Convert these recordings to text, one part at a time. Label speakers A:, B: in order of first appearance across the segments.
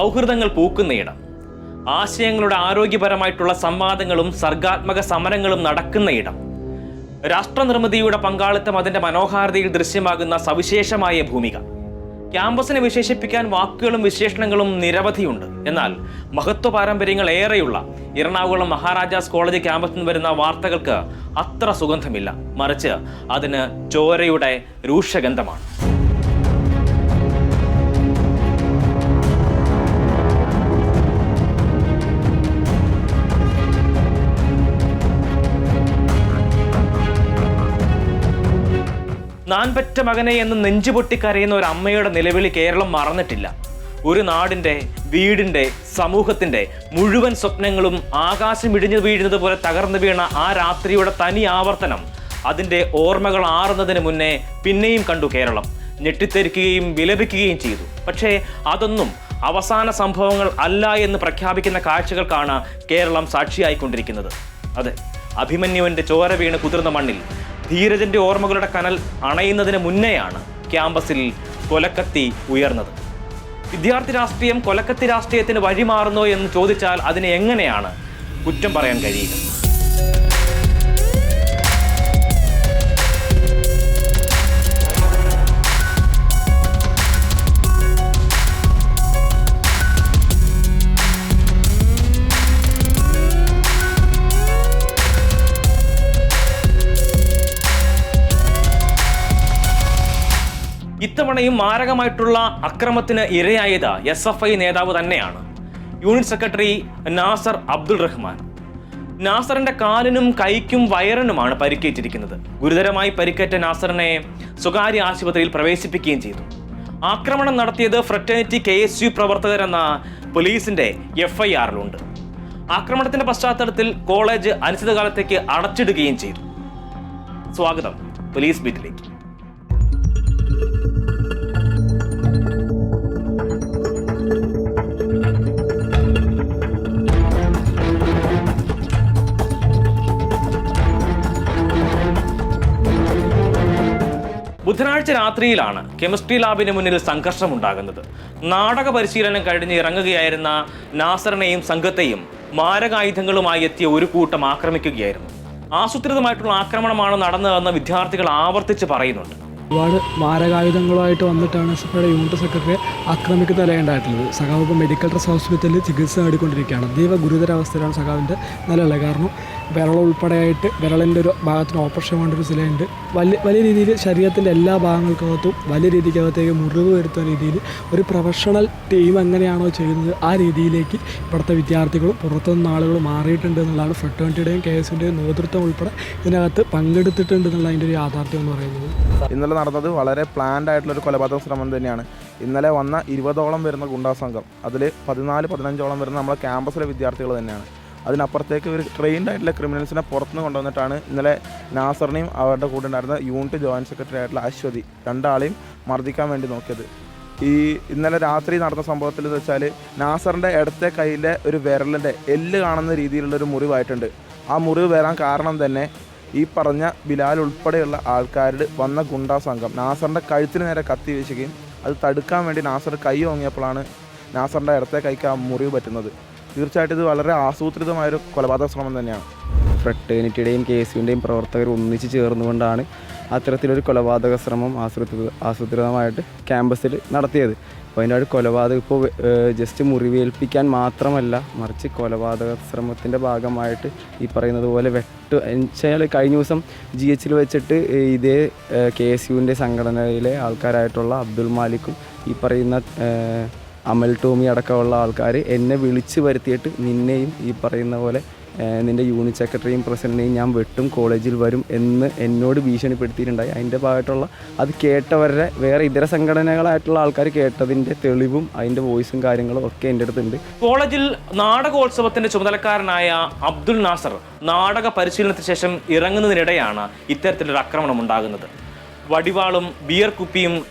A: സൗഹൃദങ്ങൾ പൂക്കുന്നയിടം ആശയങ്ങളുടെ ആരോഗ്യപരമായിട്ടുള്ള സംവാദങ്ങളും സർഗാത്മക സമരങ്ങളും നടക്കുന്ന ഇടം. രാഷ്ട്രനിർമ്മിതിയുടെ പങ്കാളിത്തം അതിന്റെ മനോഹാരിതയിൽ ദൃശ്യമാകുന്ന സവിശേഷമായ ഭൂമിക. ക്യാമ്പസിനെ വിശേഷിപ്പിക്കാൻ വാക്കുകളും വിശേഷണങ്ങളും നിരവധിയുണ്ട്. എന്നാൽ മഹത്വ പാരമ്പര്യങ്ങൾ ഏറെയുള്ള എറണാകുളം മഹാരാജാസ് കോളേജ് ക്യാമ്പസിൽ നിന്ന് വരുന്ന വാർത്തകൾക്ക് അത്ര സുഗന്ധമില്ല. മറിച്ച് അതിന് ചോരയുടെ രൂക്ഷഗന്ധമാണ്. നാൻപറ്റ മകനെ എന്ന് നെഞ്ചുപൊട്ടി കരയുന്ന ഒരു അമ്മയുടെ നിലവിളി കേരളം മറന്നിട്ടില്ല. ഒരു നാടിന്റെ വീടിന്റെ സമൂഹത്തിന്റെ മുഴുവൻ സ്വപ്നങ്ങളും ആകാശം ഇടിഞ്ഞു വീഴുന്നത് പോലെ തകർന്നു വീണ ആ രാത്രിയുടെ തനി ആവർത്തനം അതിന്റെ ഓർമ്മകൾ ആറുന്നതിന് മുന്നേ പിന്നെയും കണ്ടു കേരളം. ഞെട്ടിത്തെരിക്കുകയും വിലപിക്കുകയും ചെയ്തു. പക്ഷേ അതൊന്നും അവസാന സംഭവങ്ങൾ അല്ല എന്ന് പ്രഖ്യാപിക്കുന്ന കാഴ്ചകൾക്കാണ് കേരളം സാക്ഷിയായിക്കൊണ്ടിരിക്കുന്നത്. അതെ അഭിമന്യുവിന്റെ ചോര വീണ് കുതിർന്ന മണ്ണിൽ ധീരജന്റെ ഓർമ്മകളുടെ കനൽ അണയുന്നതിന് മുന്നെയാണ് ക്യാമ്പസിൽ കൊലക്കത്തി ഉയർന്നത്. വിദ്യാർത്ഥി രാഷ്ട്രീയം കൊലക്കത്തി രാഷ്ട്രീയത്തിന് വഴിമാറുന്നോ എന്ന് ചോദിച്ചാൽ അതിനെ എങ്ങനെയാണ് കുറ്റം പറയാൻ കഴിയുക? ഇത്തവണയും മാരകമായിട്ടുള്ള അക്രമത്തിന് ഇരയായത് എസ് എഫ് ഐ നേതാവ് തന്നെയാണ്. Unit secretary Nasar Abdul Rahman. നാസറിന്റെ കാലിനും കൈക്കും വയറിനുമാണ് പരിക്കേറ്റിരിക്കുന്നത്. ഗുരുതരമായി പരിക്കേറ്റ നാസറിനെ സ്വകാര്യ ആശുപത്രിയിൽ പ്രവേശിപ്പിക്കുകയും ചെയ്തു. ആക്രമണം നടത്തിയത് ഫ്രറ്റേണിറ്റി കെ എസ് യു പ്രവർത്തകരെന്ന പോലീസിന്റെ എഫ് ഐ ആറിലുണ്ട് ആക്രമണത്തിന്റെ പശ്ചാത്തലത്തിൽ കോളേജ് അനിശ്ചിതകാലത്തേക്ക് അടച്ചിടുകയും ചെയ്തു. സ്വാഗതം. പോലീസ് ബീറ്റിലേക്ക്. ബുധനാഴ്ച രാത്രിയിലാണ് കെമിസ്ട്രി ലാബിന് മുന്നിൽ സംഘർഷമുണ്ടാകുന്നത്. നാടക പരിശീലനം കഴിഞ്ഞ് ഇറങ്ങുകയായിരുന്ന നാസറിനെയും സംഘത്തെയും മാരകായുധങ്ങളുമായി എത്തിയ ഒരു കൂട്ടം ആക്രമിക്കുകയായിരുന്നു. ആസൂത്രിതമായിട്ടുള്ള ആക്രമണമാണ് നടന്നതെന്ന് വിദ്യാർത്ഥികൾ ആവർത്തിച്ച് പറയുന്നുണ്ട്.
B: ഒരുപാട് മാരകായുധങ്ങളുമായിട്ട് വന്നിട്ടാണ് എസ് എഫ് ഐയുടെ യൂണിറ്റ് സെക്രട്ടറിയെ ആക്രമിക്കുന്ന നിലയുണ്ടായിട്ടുള്ളത്. സഖാവ് ഇപ്പോൾ മെഡിക്കൽ ട്രസ്റ്റ് ഹോസ്പിറ്റലിൽ ചികിത്സ നേടിക്കൊണ്ടിരിക്കുകയാണ്. അതീവ ഗുരുതരാവസ്ഥയിലാണ് സഖാവിന്റെ നിലയുള്ളത്. കാരണം വിരൾ ഉൾപ്പെടെയായിട്ട് വിരളിന്റെ ഒരു ഭാഗത്തിന് ഓപ്പറേഷൻ വേണ്ട ഒരു സിലയുണ്ട് വലിയ വലിയ രീതിയിൽ ശരീരത്തിന്റെ എല്ലാ ഭാഗങ്ങൾക്കകത്തും വലിയ രീതിക്കകത്തേക്ക് മുറിവ് വരുത്തുന്ന രീതിയിൽ ഒരു പ്രൊഫഷണൽ ടീം എങ്ങനെയാണോ ചെയ്യുന്നത് ആ രീതിയിലേക്ക് ഇവിടുത്തെ വിദ്യാർത്ഥികളും പുറത്തുനിന്ന് ആളുകൾ മാറിയിട്ടുണ്ട് എന്നുള്ളതാണ് ഫ്രട്ടേണിറ്റിയുടെയും കെ എസിന്റെയും നേതൃത്വം ഉൾപ്പെടെ ഇതിനകത്ത് പങ്കെടുത്തിട്ടുണ്ട് എന്നുള്ള അതിന്റെ ഒരു യാഥാർത്ഥ്യം എന്ന് പറയുന്നത്.
C: ഇന്നലെ നടന്നത് വളരെ പ്ലാൻഡ് ആയിട്ടുള്ള ഒരു കൊലപാതക ശ്രമം തന്നെയാണ്. ഇന്നലെ വന്ന ഇരുപതോളം വരുന്ന ഗുണ്ടാ സംഘം അതിൽ പതിനാല് പതിനഞ്ചോളം വരുന്ന നമ്മളെ ക്യാമ്പസിലെ വിദ്യാർത്ഥികൾ തന്നെയാണ്. അതിനപ്പുറത്തേക്ക് ഒരു ട്രെയിൻഡ് ആയിട്ടുള്ള ക്രിമിനൽസിനെ പുറത്തുനിന്ന് കൊണ്ടുവന്നിട്ടാണ് ഇന്നലെ നാസറിനെയും അവരുടെ കൂടെ ഉണ്ടായിരുന്ന യൂണിറ്റ് ജോയിന്റ് സെക്രട്ടറി ആയിട്ടുള്ള അശ്വതി രണ്ടാളെയും മർദ്ദിക്കാൻ വേണ്ടി നോക്കിയത്. ഈ ഇന്നലെ രാത്രി നടന്ന സംഭവത്തിൽ എന്ന് വെച്ചാൽ നാസറിന്റെ ഇടത്തെ കയ്യിലെ ഒരു വിരലിന്റെ എല്ല് കാണുന്ന രീതിയിലുള്ള ഒരു മുറിവായിട്ടുണ്ട്. ആ മുറിവ് വരാൻ കാരണം തന്നെ ഈ പറഞ്ഞ ബിലാൽ ഉൾപ്പെടെയുള്ള ആൾക്കാരുടെ വന്ന ഗുണ്ടാ സംഘം. നാസറിന്റെ കഴുത്തിന് നേരെ കത്തി വീശുകയും അത് തടുക്കാൻ വേണ്ടി നാസർ കൈ ഓങ്ങിയപ്പോഴാണ് നാസറിന്റെ ഇടത്തെ കൈക്ക് ആ മുറിവ് പറ്റുന്നത്. തീർച്ചയായിട്ടും ഇത് വളരെ ആസൂത്രിതമായൊരു കൊലപാതക ശ്രമം തന്നെയാണ്.
D: ഫ്രട്ടേണിറ്റിയുടെയും കെ എസ് യുവിന്റെയും പ്രവർത്തകർ ഒന്നിച്ച് ചേർന്നുകൊണ്ടാണ് അത്തരത്തിലൊരു കൊലപാതക ശ്രമം ആസൂത്രിത ആസൂത്രിതമായിട്ട് ക്യാമ്പസിൽ നടത്തിയത്. അപ്പോൾ അതിന്റെ ഒരു കൊലപാതകം ഇപ്പോൾ ജസ്റ്റ് മുറിവേൽപ്പിക്കാൻ മാത്രമല്ല മറിച്ച് കൊലപാതക ശ്രമത്തിന്റെ ഭാഗമായിട്ട് ഈ പറയുന്നത് പോലെ വെട്ട് എന്നുവെച്ചാൽ കഴിഞ്ഞ ദിവസം ജി എച്ചിൽ വെച്ചിട്ട് ഇതേ കെ എസ് യുവിന്റെ സംഘടനയിലെ ആൾക്കാരായിട്ടുള്ള അബ്ദുൾ മാലിക്കും ഈ പറയുന്ന അമൽ ടോമി അടക്കമുള്ള ആൾക്കാർ എന്നെ വിളിച്ച് വരുത്തിയിട്ട് നിന്നെയും ഈ പറയുന്ന പോലെ നിന്റെ യൂണിറ്റ് സെക്രട്ടറിയും പ്രസിഡന്റിനെയും ഞാൻ വെട്ടും കോളേജിൽ വരും എന്ന് എന്നോട് ഭീഷണിപ്പെടുത്തിയിട്ടുണ്ടായി. അതിന്റെ ഭാഗമായിട്ടുള്ള അത് കേട്ടവരുടെ വേറെ ഇതര സംഘടനകളായിട്ടുള്ള ആൾക്കാർ കേട്ടതിന്റെ തെളിവും അതിന്റെ വോയിസും കാര്യങ്ങളും ഒക്കെ എന്റെ അടുത്തുണ്ട്.
A: കോളേജിൽ നാടകോത്സവത്തിന്റെ ചുമതലക്കാരനായ അബ്ദുൾ നാസർ നാടക പരിശീലനത്തിന് ശേഷം ഇറങ്ങുന്നതിനിടെയാണ് ഇത്തരത്തിലൊരു ആക്രമണം ഉണ്ടാകുന്നത്. വടിവാളും ബിയർ കുപ്പിയും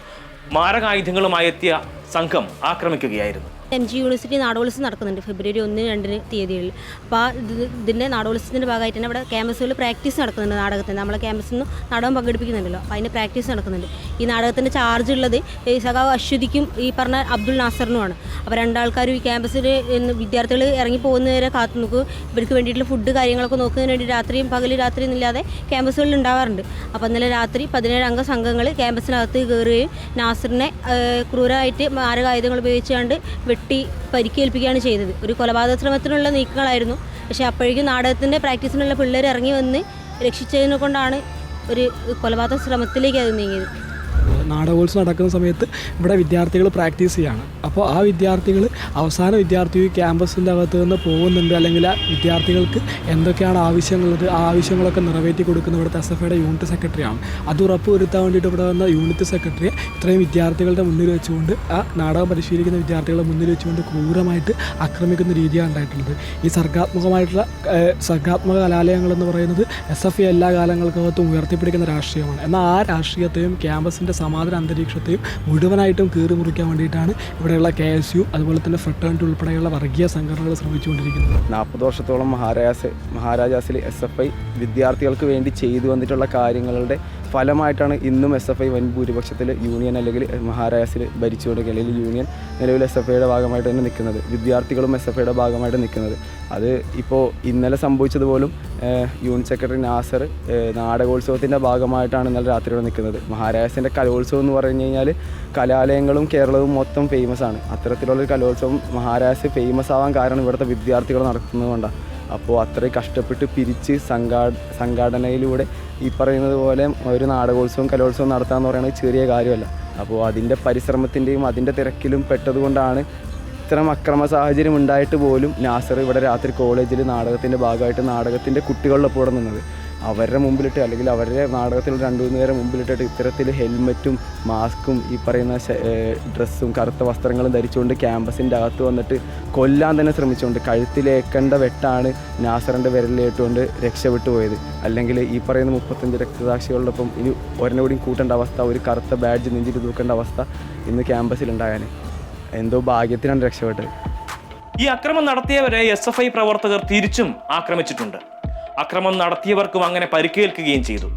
A: മാരകായുധങ്ങളുമായി എത്തിയ സംഘം ആക്രമിക്കുകയായിരുന്നു.
E: എം ജി യൂണിവേഴ്സിറ്റി നാടോത്സവം നടക്കുന്നുണ്ട് ഫെബ്രുവരി ഒന്ന് രണ്ടിന് തീയതികളിൽ. അപ്പോൾ ആ ഇത് ഇതിന്റെ നാടോത്സവത്തിന്റെ ഭാഗമായിട്ട് തന്നെ ഇവിടെ ക്യാമ്പസുകളിൽ പ്രാക്ടീസ് നടക്കുന്നുണ്ട് നാടകത്തിന്. നമ്മളെ ക്യാമ്പസിൽ നിന്ന് നാടകം പങ്കെടുപ്പിക്കുന്നുണ്ടല്ലോ. അപ്പോൾ അതിന്റെ പ്രാക്ടീസ് നടക്കുന്നുണ്ട്. ഈ നാടകത്തിന്റെ ചാർജ് ഉള്ളത് ഈ സഖാവ് അശ്വതിക്കും ഈ പറഞ്ഞ അബ്ദുൾ നാസറിനുമാണ്. അപ്പോൾ രണ്ടാൾക്കാരും ഈ ക്യാമ്പസിൽ വിദ്യാർത്ഥികൾ ഇറങ്ങി പോകുന്നവരെ കാത്തു നോക്കും ഇവർക്ക് വേണ്ടിയിട്ടുള്ള ഫുഡ് കാര്യങ്ങളൊക്കെ നോക്കുന്നതിന് വേണ്ടി രാത്രിയും പകൽ രാത്രിയും ഇല്ലാതെ ക്യാമ്പസുകളിൽ ഉണ്ടാവാറുണ്ട്. അപ്പോൾ ഇന്നലെ രാത്രി പതിനേഴ് അംഗ സംഘങ്ങൾ ക്യാമ്പസിനകത്ത് കയറുകയും നാസറിനെ ക്രൂരമായിട്ട് മാരകായുധങ്ങൾ ഉപയോഗിച്ചുകൊണ്ട് വെട്ടി പരിക്കേൽപ്പിക്കുകയാണ് ചെയ്തത്. ഒരു കൊലപാതക ശ്രമത്തിനുള്ള നീക്കങ്ങളായിരുന്നു. പക്ഷേ അപ്പോഴേക്കും നാടകത്തിന്റെ പ്രാക്ടീസിനുള്ള പിള്ളേർ ഇറങ്ങി വന്ന് രക്ഷിച്ചതിനെ കൊണ്ടാണ് ഒരു കൊലപാതക ശ്രമത്തിലേക്ക് അത് നീങ്ങിയത്.
B: നാടകോത്സവം നടക്കുന്ന സമയത്ത് ഇവിടെ വിദ്യാർത്ഥികൾ പ്രാക്ടീസ് ചെയ്യുകയാണ് അപ്പോൾ ആ വിദ്യാർത്ഥികൾ അവസാന വിദ്യാർത്ഥി ക്യാമ്പസിന്റെ അകത്ത് നിന്ന് പോകുന്നുണ്ട്. അല്ലെങ്കിൽ ആ വിദ്യാർത്ഥികൾക്ക് എന്തൊക്കെയാണ് ആവശ്യങ്ങളുള്ളത് ആ ആവശ്യങ്ങളൊക്കെ നിറവേറ്റി കൊടുക്കുന്ന ഇവിടുത്തെ എസ് എഫ് ഐയുടെ യൂണിറ്റ് സെക്രട്ടറിയാണ് അത് ഉറപ്പ് വരുത്താൻ വേണ്ടിയിട്ട് ഇവിടെ വന്ന യൂണിറ്റ് സെക്രട്ടറിയെ ഇത്രയും വിദ്യാർത്ഥികളുടെ മുന്നിൽ വെച്ചുകൊണ്ട് ആ നാടകം പരിശീലിക്കുന്ന വിദ്യാർത്ഥികളെ മുന്നിൽ വെച്ചുകൊണ്ട് ക്രൂരമായിട്ട് ആക്രമിക്കുന്ന രീതിയാണ് ഉണ്ടായിട്ടുള്ളത്. ഈ സർഗാത്മകമായിട്ടുള്ള സർഗാത്മക കലാലയങ്ങളെന്ന് പറയുന്നത് എസ് എഫ് ഐ എല്ലാ കാലങ്ങൾക്കകത്തും ഉയർത്തിപ്പിടിക്കുന്ന രാഷ്ട്രീയമാണ്. എന്നാൽ ആ രാഷ്ട്രീയത്തെയും ക്യാമ്പസിന്റെ സമാധാന അന്തരീക്ഷത്തെയും മുഴുവനായിട്ടും കീറി മുറിക്കാൻ വേണ്ടിയിട്ടാണ് ഇവിടെയുള്ള കെ എസ് യു അതുപോലെ തന്നെ ഫ്രട്ടേണിറ്റി ഉൾപ്പെടെയുള്ള വർഗീയ സംഘടനകൾ ശ്രമിച്ചുകൊണ്ടിരിക്കുന്നത്.
D: നാൽപ്പത് വർഷത്തോളം മഹാരാജാസ് മഹാരാജാസിൽ എസ് എഫ് ഐ വിദ്യാർത്ഥികൾക്ക് വേണ്ടി ചെയ്തു വന്നിട്ടുള്ള കാര്യങ്ങളുടെ ഫലമായിട്ടാണ് ഇന്നും എസ് എഫ് ഐ വൻ ഭൂരിപക്ഷത്തിൽ യൂണിയൻ അല്ലെങ്കിൽ മഹാരാജാസിൽ ഭരിച്ചുകൊണ്ടിരിക്കുക അല്ലെങ്കിൽ യൂണിയൻ നിലവിൽ എസ് എഫ് ഐയുടെ ഭാഗമായിട്ട് തന്നെ നിൽക്കുന്നത്. വിദ്യാർത്ഥികളും എസ് എഫ് ഐയുടെ ഭാഗമായിട്ട് നിൽക്കുന്നത്. അത് ഇപ്പോൾ ഇന്നലെ സംഭവിച്ചത് പോലും യൂണിയൻ സെക്രട്ടറി നാസർ നാടകോത്സവത്തിന്റെ ഭാഗമായിട്ടാണ് ഇന്നലെ രാത്രിയോടെ നിൽക്കുന്നത്. മഹാരാജാസിന്റെ കലോത്സവം എന്ന് പറഞ്ഞു കഴിഞ്ഞാൽ കലാലയങ്ങളും കേരളവും മൊത്തം ഫേമസ് ആണ്. അത്തരത്തിലുള്ളൊരു കലോത്സവം മഹാരാഷ്ട്ര ഫേമസ് ആവാൻ കാരണം ഇവിടുത്തെ വിദ്യാർത്ഥികൾ നടത്തുന്നതുകൊണ്ടാണ് അപ്പോൾ അത്രയും കഷ്ടപ്പെട്ട് പിരിച്ച് സംഘാ സംഘാടനയിലൂടെ ഈ പറയുന്നത് പോലെ ഒരു നാടകോത്സവം കലോത്സവം നടത്താന്ന് പറയുന്നത് ചെറിയ കാര്യമല്ല. അപ്പോൾ അതിന്റെ പരിശ്രമത്തിന്റെയും അതിന്റെ തിരക്കിലും പെട്ടതുകൊണ്ടാണ് ഇത്തരം അക്രമ സാഹചര്യം ഉണ്ടായിട്ട് പോലും നാസർ ഇവിടെ രാത്രി കോളേജിൽ നാടകത്തിന്റെ ഭാഗമായിട്ട് നാടകത്തിന്റെ കുട്ടികളിലൊപ്പം ഇവിടെ നിന്നത്. അവരുടെ മുമ്പിലിട്ട് അല്ലെങ്കിൽ അവരുടെ നാടകത്തിൽ രണ്ടു മൂന്ന് പേരെ മുമ്പിലിട്ടിട്ട് ഇത്തരത്തിൽ ഹെൽമറ്റും മാസ്കും ഈ പറയുന്ന ഡ്രസ്സും കറുത്ത വസ്ത്രങ്ങളും ധരിച്ചുകൊണ്ട് ക്യാമ്പസിന്റെ അകത്ത് വന്നിട്ട് കൊല്ലാൻ തന്നെ ശ്രമിച്ചുകൊണ്ട് കഴുത്തിലേക്കേണ്ട വെട്ടാണ് നാസറിന്റെ വിരലിലേറ്റുകൊണ്ട് രക്ഷപ്പെട്ടു പോയത്. അല്ലെങ്കിൽ ഈ പറയുന്ന മുപ്പത്തഞ്ച് രക്തസാക്ഷികളോടൊപ്പം ഇനി ഒരെണ്ണം കൂടി കൂട്ടേണ്ട അവസ്ഥ ഒരു കറുത്ത ബാഡ്ജ് നെഞ്ചിൽ തൂക്കേണ്ട അവസ്ഥ ഇന്ന് ക്യാമ്പസിലുണ്ടായാൽ എന്തോ ഭാഗ്യത്തിനാണ് രക്ഷപ്പെട്ടത്.
A: ഈ അക്രമം നടത്തിയവരെ എസ് എഫ് ഐ പ്രവർത്തകർ തിരിച്ചും ആക്രമിച്ചിട്ടുണ്ട്. അക്രമം നടത്തിയവർക്കും അങ്ങനെ പരിക്കേൽക്കുകയും ചെയ്തു.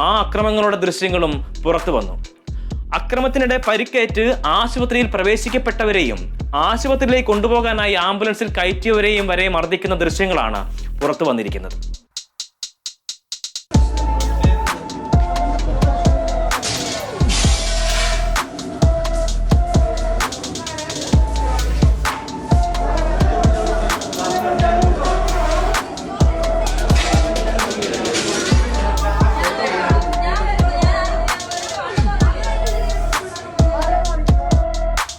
A: ആ അക്രമങ്ങളുടെ ദൃശ്യങ്ങളും പുറത്തു വന്നു. അക്രമത്തിനിടെ പരിക്കേറ്റ് ആശുപത്രിയിൽ പ്രവേശിക്കപ്പെട്ടവരെയും ആശുപത്രിയിലേക്ക് കൊണ്ടുപോകാനായി ആംബുലൻസിൽ കയറ്റിയവരെയും വരെ മർദ്ദിക്കുന്ന ദൃശ്യങ്ങളാണ് പുറത്തു വന്നിരിക്കുന്നത്.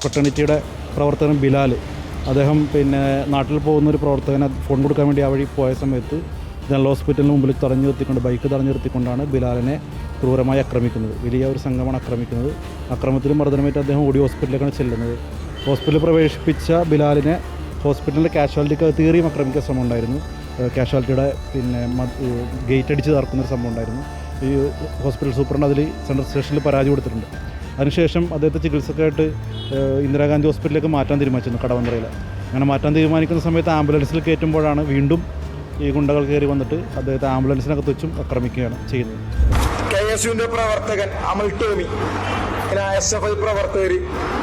F: ഫ്രട്ടേണിറ്റിയുടെ പ്രവർത്തകൻ ബിലാൽ അദ്ദേഹം പിന്നെ നാട്ടിൽ പോകുന്ന ഒരു പ്രവർത്തകനെ ഫോൺ കൊടുക്കാൻ വേണ്ടി ആ വഴി പോയ സമയത്ത് ജനറൽ ഹോസ്പിറ്റലിന് മുമ്പിൽ തടഞ്ഞു നിർത്തിക്കൊണ്ട് ബൈക്ക് തടഞ്ഞു നിർത്തിക്കൊണ്ടാണ് ബിലാലിനെ ക്രൂരമായി ആക്രമിക്കുന്നത്. വലിയ ഒരു സംഘമാണ് ആക്രമിക്കുന്നത്. അക്രമത്തിൽ മർദ്ദനമേറ്റ് അദ്ദേഹം ഓടി ഹോസ്പിറ്റലിലേക്കാണ് ചെല്ലുന്നത്. ഹോസ്പിറ്റലിൽ പ്രവേശിപ്പിച്ച ബിലാലിനെ ഹോസ്പിറ്റലിന്റെ കാഷ്വാലിറ്റിക്ക് തീറിയും ആക്രമിക്കാൻ ശ്രമം ഉണ്ടായിരുന്നു കാഷ്വാലിറ്റിയുടെ പിന്നെ ഗേറ്റ് അടിച്ച് തകർക്കുന്ന ഒരു സംഭവം ഉണ്ടായിരുന്നു ഈ ഹോസ്പിറ്റൽ സൂപ്രണ്ട് അതിൽ സെൻട്രൽ സ്റ്റേഷനിൽ പരാതി കൊടുത്തിട്ടുണ്ട്. അതിനുശേഷം അദ്ദേഹത്തെ ചികിത്സക്കായിട്ട് ഇന്ദിരാഗാന്ധി ഹോസ്പിറ്റലിലേക്ക് മാറ്റാൻ തീരുമാനിച്ചിരുന്നു കടവന്ത്രയിൽ. അങ്ങനെ മാറ്റാൻ തീരുമാനിക്കുന്ന സമയത്ത് ആംബുലൻസിൽ കയറ്റുമ്പോഴാണ് വീണ്ടും ഈ ഗുണ്ടകൾ കയറി വന്നിട്ട് അദ്ദേഹത്തെ ആംബുലൻസിനകത്ത് വെച്ചും ആക്രമിക്കുകയാണ് ചെയ്യുന്നത്
G: കെ എസ് യുവിന്റെ പ്രവർത്തകൻ Amal Tomy S F I പ്രവർത്തകർ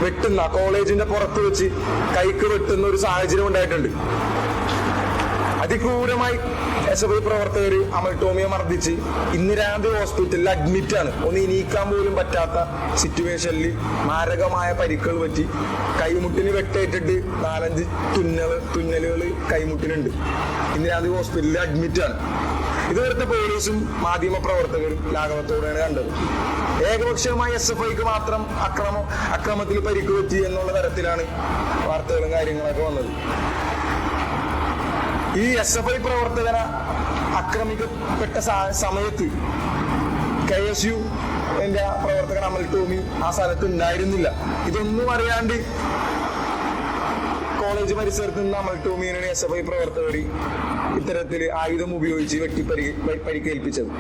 G: വെട്ടുന്ന കോളേജിന്റെ പുറത്ത് വെച്ച് കൈക്ക് വെട്ടുന്ന ഒരു സാഹചര്യം ഉണ്ടായിട്ടുണ്ട്. അതിക്രൂരമായി എസ് എഫ് ഐ പ്രവർത്തകർ അമൽ ടോമിയെ മർദ്ദിച്ച് ഇന്ദിരാഗാന്ധി ഹോസ്പിറ്റലിൽ അഡ്മിറ്റ് ആണ്. ഒന്ന് ഇനീക്കാൻ പോലും പറ്റാത്ത സിറ്റുവേഷനിൽ മാരകമായ പരിക്കൾ പറ്റി കൈമുട്ടിന് വെട്ടേറ്റിട്ട് നാലഞ്ച് തുന്നൽ തുന്നലുകൾ കൈമുട്ടിനുണ്ട്. ഇന്ദിരാഗാന്ധി ഹോസ്പിറ്റലിൽ അഡ്മിറ്റ് ആണ്. ഇതുവരത്തെ പോലീസും മാധ്യമ പ്രവർത്തകരും ലാഘവത്തോടെയാണ് കണ്ടത്. ഏകപക്ഷീയമായി എസ് എഫ് ഐക്ക് മാത്രം അക്രമം അക്രമത്തിൽ പരിക്ക് പറ്റി എന്നുള്ള തരത്തിലാണ് വാർത്തകളും കാര്യങ്ങളൊക്കെ വന്നത്. ഈ എസ് എഫ് ഐ പ്രവർത്തകരെ ആക്രമിക്കപ്പെട്ട സമയത്ത് കെ എസ് യു എന്റെ പ്രവർത്തകൻ അമൽ ടോമി ആ സ്ഥലത്ത് ഉണ്ടായിരുന്നില്ല. ഇതൊന്നും അറിയാണ്ട് കോളേജ് പരിസരത്ത് നിന്ന് അമൽ ടോമിയാണ് എസ് എഫ് ഐ പ്രവർത്തകർ ഇത്തരത്തിൽ ആയുധം ഉപയോഗിച്ച് വെട്ടി പരി പരിക്കേൽപ്പിച്ചത്.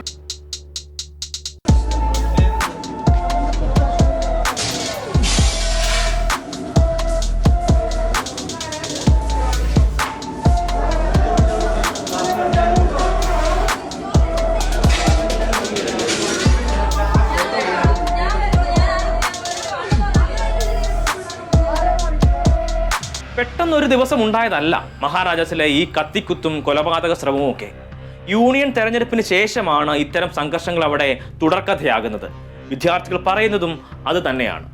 A: പെട്ടെന്നൊരു ദിവസം ഉണ്ടായതല്ല മഹാരാജാസിലെ ഈ കത്തിക്കുത്തും കൊലപാതക ശ്രമവും ഒക്കെ. യൂണിയൻ തെരഞ്ഞെടുപ്പിന് ശേഷമാണ് ഇത്തരം സംഘർഷങ്ങൾ അവിടെ തുടർക്കഥയാകുന്നത്. വിദ്യാർത്ഥികൾ പറയുന്നതും അത് തന്നെയാണ്.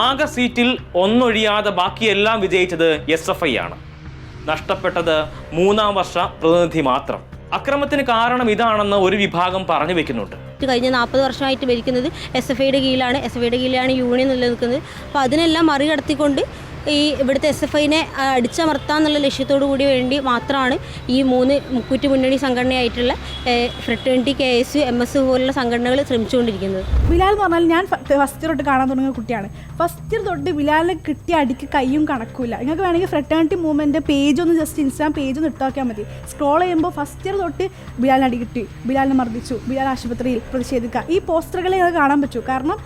A: ആകെ സീറ്റിൽ ഒന്നൊഴിയാതെ ബാക്കിയെല്ലാം വിജയിച്ചത് എസ് എഫ് ഐ ആണ്. നഷ്ടപ്പെട്ടത് മൂന്നാം വർഷ പ്രതിനിധി മാത്രം. അക്രമത്തിന് കാരണം ഇതാണെന്ന് ഒരു വിഭാഗം പറഞ്ഞു വെക്കുന്നുണ്ട്.
E: കഴിഞ്ഞ നാൽപ്പത് വർഷമായിട്ട് ഭരിക്കുന്നത് എസ് എഫ് ഐയുടെ കീഴിലാണ്. എസ് എഫ് ഐയുടെ കീഴിലാണ് യൂണിയൻ നിലനിൽക്കുന്നത്. അപ്പോൾ അതിനെല്ലാം മറികടത്തിക്കൊണ്ട് ഈ ഇവിടുത്തെ എസ് എഫ് ഐനെ അടിച്ചമർത്താന്നുള്ള ലക്ഷ്യത്തോടു കൂടി വേണ്ടി മാത്രമാണ് ഈ മൂന്ന് മുക്കുറ്റി മുന്നണി സംഘടനയായിട്ടുള്ള fraternity K S U M S പോലുള്ള സംഘടനകൾ ശ്രമിച്ചുകൊണ്ടിരിക്കുന്നത്.
H: ബിലാൽ എന്ന് പറഞ്ഞാൽ ഞാൻ ഫസ്റ്റ് തൊട്ട് കാണാൻ തുടങ്ങിയ കുട്ടിയാണ്. ഫസ്റ്റ് തൊട്ട് ബിലാലിനെ കിട്ടിയ അടിക്ക് കൈയും കണക്കൂല നിങ്ങൾക്ക് വേണമെങ്കിൽ ഫ്രട്ടേണിറ്റി മൂവ്മെന്റ് പേജ് ഒന്ന് ജസ്റ്റ് ഇൻസ്റ്റാഗ്രാം പേജ് ഒന്ന് ഇട്ടാക്കിയാൽ മതി. സ്ക്രോൾ ചെയ്യുമ്പോൾ ഫസ്റ്റ് ഇയർ തൊട്ട് ബിലാലിന് അടി കിട്ടി. ബിലാലിനെ മർദ്ദിച്ചു. ബിലാൽ ആശുപത്രിയിൽ പ്രതിഷേധിക്കുക. ഈ പോസ്റ്ററുകളെ കാണാൻ പറ്റൂ. കാരണം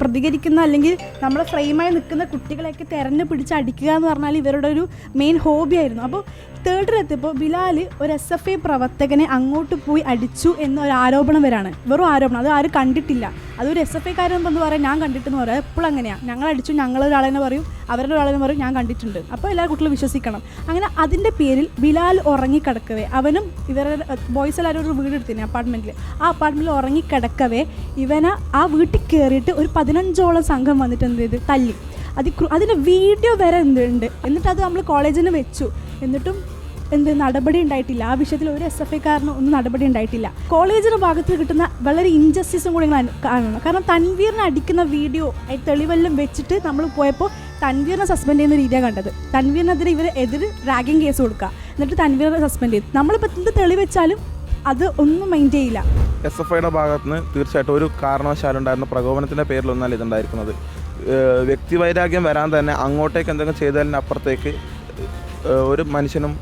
H: പ്രതികരിക്കുന്ന അല്ലെങ്കിൽ നമ്മുടെ ഫ്രെയിമായി നിൽക്കുന്ന കുട്ടികളെയൊക്കെ തെരഞ്ഞു പിടിച്ച് അടിക്കുക എന്ന് പറഞ്ഞാൽ ഇവരുടെ ഒരു മെയിൻ ഹോബി ആയിരുന്നു. അപ്പോൾ തേർഡിലെത്തിയപ്പോൾ ബിലാൽ ഒരു എസ് എഫ് ഐ പ്രവർത്തകനെ അങ്ങോട്ട് പോയി അടിച്ചു എന്നൊരു ആരോപണം വരാണ്. വെറും ആരോപണം. അത് ആരും കണ്ടിട്ടില്ല. അതൊരു എസ് എഫ് ഐക്കാരൻ എന്ന് പറയാം ഞാൻ കണ്ടിട്ടെന്ന് പറയാം. എപ്പോഴും അങ്ങനെയാണ് ഞങ്ങൾ അടിച്ചു ഞങ്ങളൊരാളെന്നെ പറയും. അവരുടെ ഒരാളെന്ന് പറയും. ഞാൻ കണ്ടിട്ടുണ്ട്. അപ്പോൾ എല്ലാ കുട്ടികളും വിശ്വസിക്കണം. അങ്ങനെ അതിന്റെ പേരിൽ ബിലാൽ ഉറങ്ങിക്കിടക്കവേ അവനും ഇവരുടെ ബോയ്സ് എല്ലാവരും ഒരു വീട് എടുത്തിന് അപ്പാർട്ട്മെന്റിൽ ആ അപ്പാർട്ട്മെന്റിൽ ഉറങ്ങിക്കിടക്കവേ ഇവനെ ആ വീട്ടിൽ കയറിയിട്ട് ഒരു പതിനഞ്ചോളം സംഘം വന്നിട്ട് എന്ത് ചെയ്ത്? തല്ലി. അത് അതിന്റെ വീഡിയോ വരെ എന്തുണ്ട്. എന്നിട്ട് അത് നമ്മൾ കോളേജിന് വെച്ചു. എന്നിട്ടും എന്ത് നടപടി ഉണ്ടായിട്ടില്ല. ആ വിഷയത്തിൽ ഒരു എസ് എഫ് ഐക്കാരനും ഒന്നും നടപടി ഉണ്ടായിട്ടില്ല. കോളേജിന് ഭാഗത്ത് കിട്ടുന്ന വളരെ ഇൻജസ്റ്റിസും കൂടി കാണണം കാരണം തൻവീറിനെ അടിക്കുന്ന വീഡിയോ തെളിവെല്ലാം വെച്ചിട്ട് നമ്മൾ പോയപ്പോൾ തൻവീറിനെ സസ്പെൻഡ് ചെയ്യുന്ന രീതിയാണ് കണ്ടത്. തൻവീറിനെതിരെ ഇവർ എതിര് റാഗിങ് കേസ് കൊടുക്കുക എന്നിട്ട് തൻവീറിനെ സസ്പെൻഡ് ചെയ്തു. നമ്മളിപ്പോൾ എന്ത് തെളിവെച്ചാലും അത് ഒന്നും മൈൻഡ് ചെയ്യില്ല.
C: എസ് എഫ് ഐയുടെ ഭാഗത്ത് നിന്ന് തീർച്ചയായിട്ടും ഒരു കാരണവശാലുണ്ടായിരുന്ന പ്രകോപനത്തിന്റെ പേരിലൊന്നല്ല ഇതുണ്ടായിരിക്കുന്നത്. വ്യക്തിവൈരാഗ്യം വരാൻ തന്നെ അങ്ങോട്ടേക്ക് എന്തെങ്കിലും ചെയ്തതിന് അപ്പുറത്തേക്ക് ഒരു മനുഷ്യനും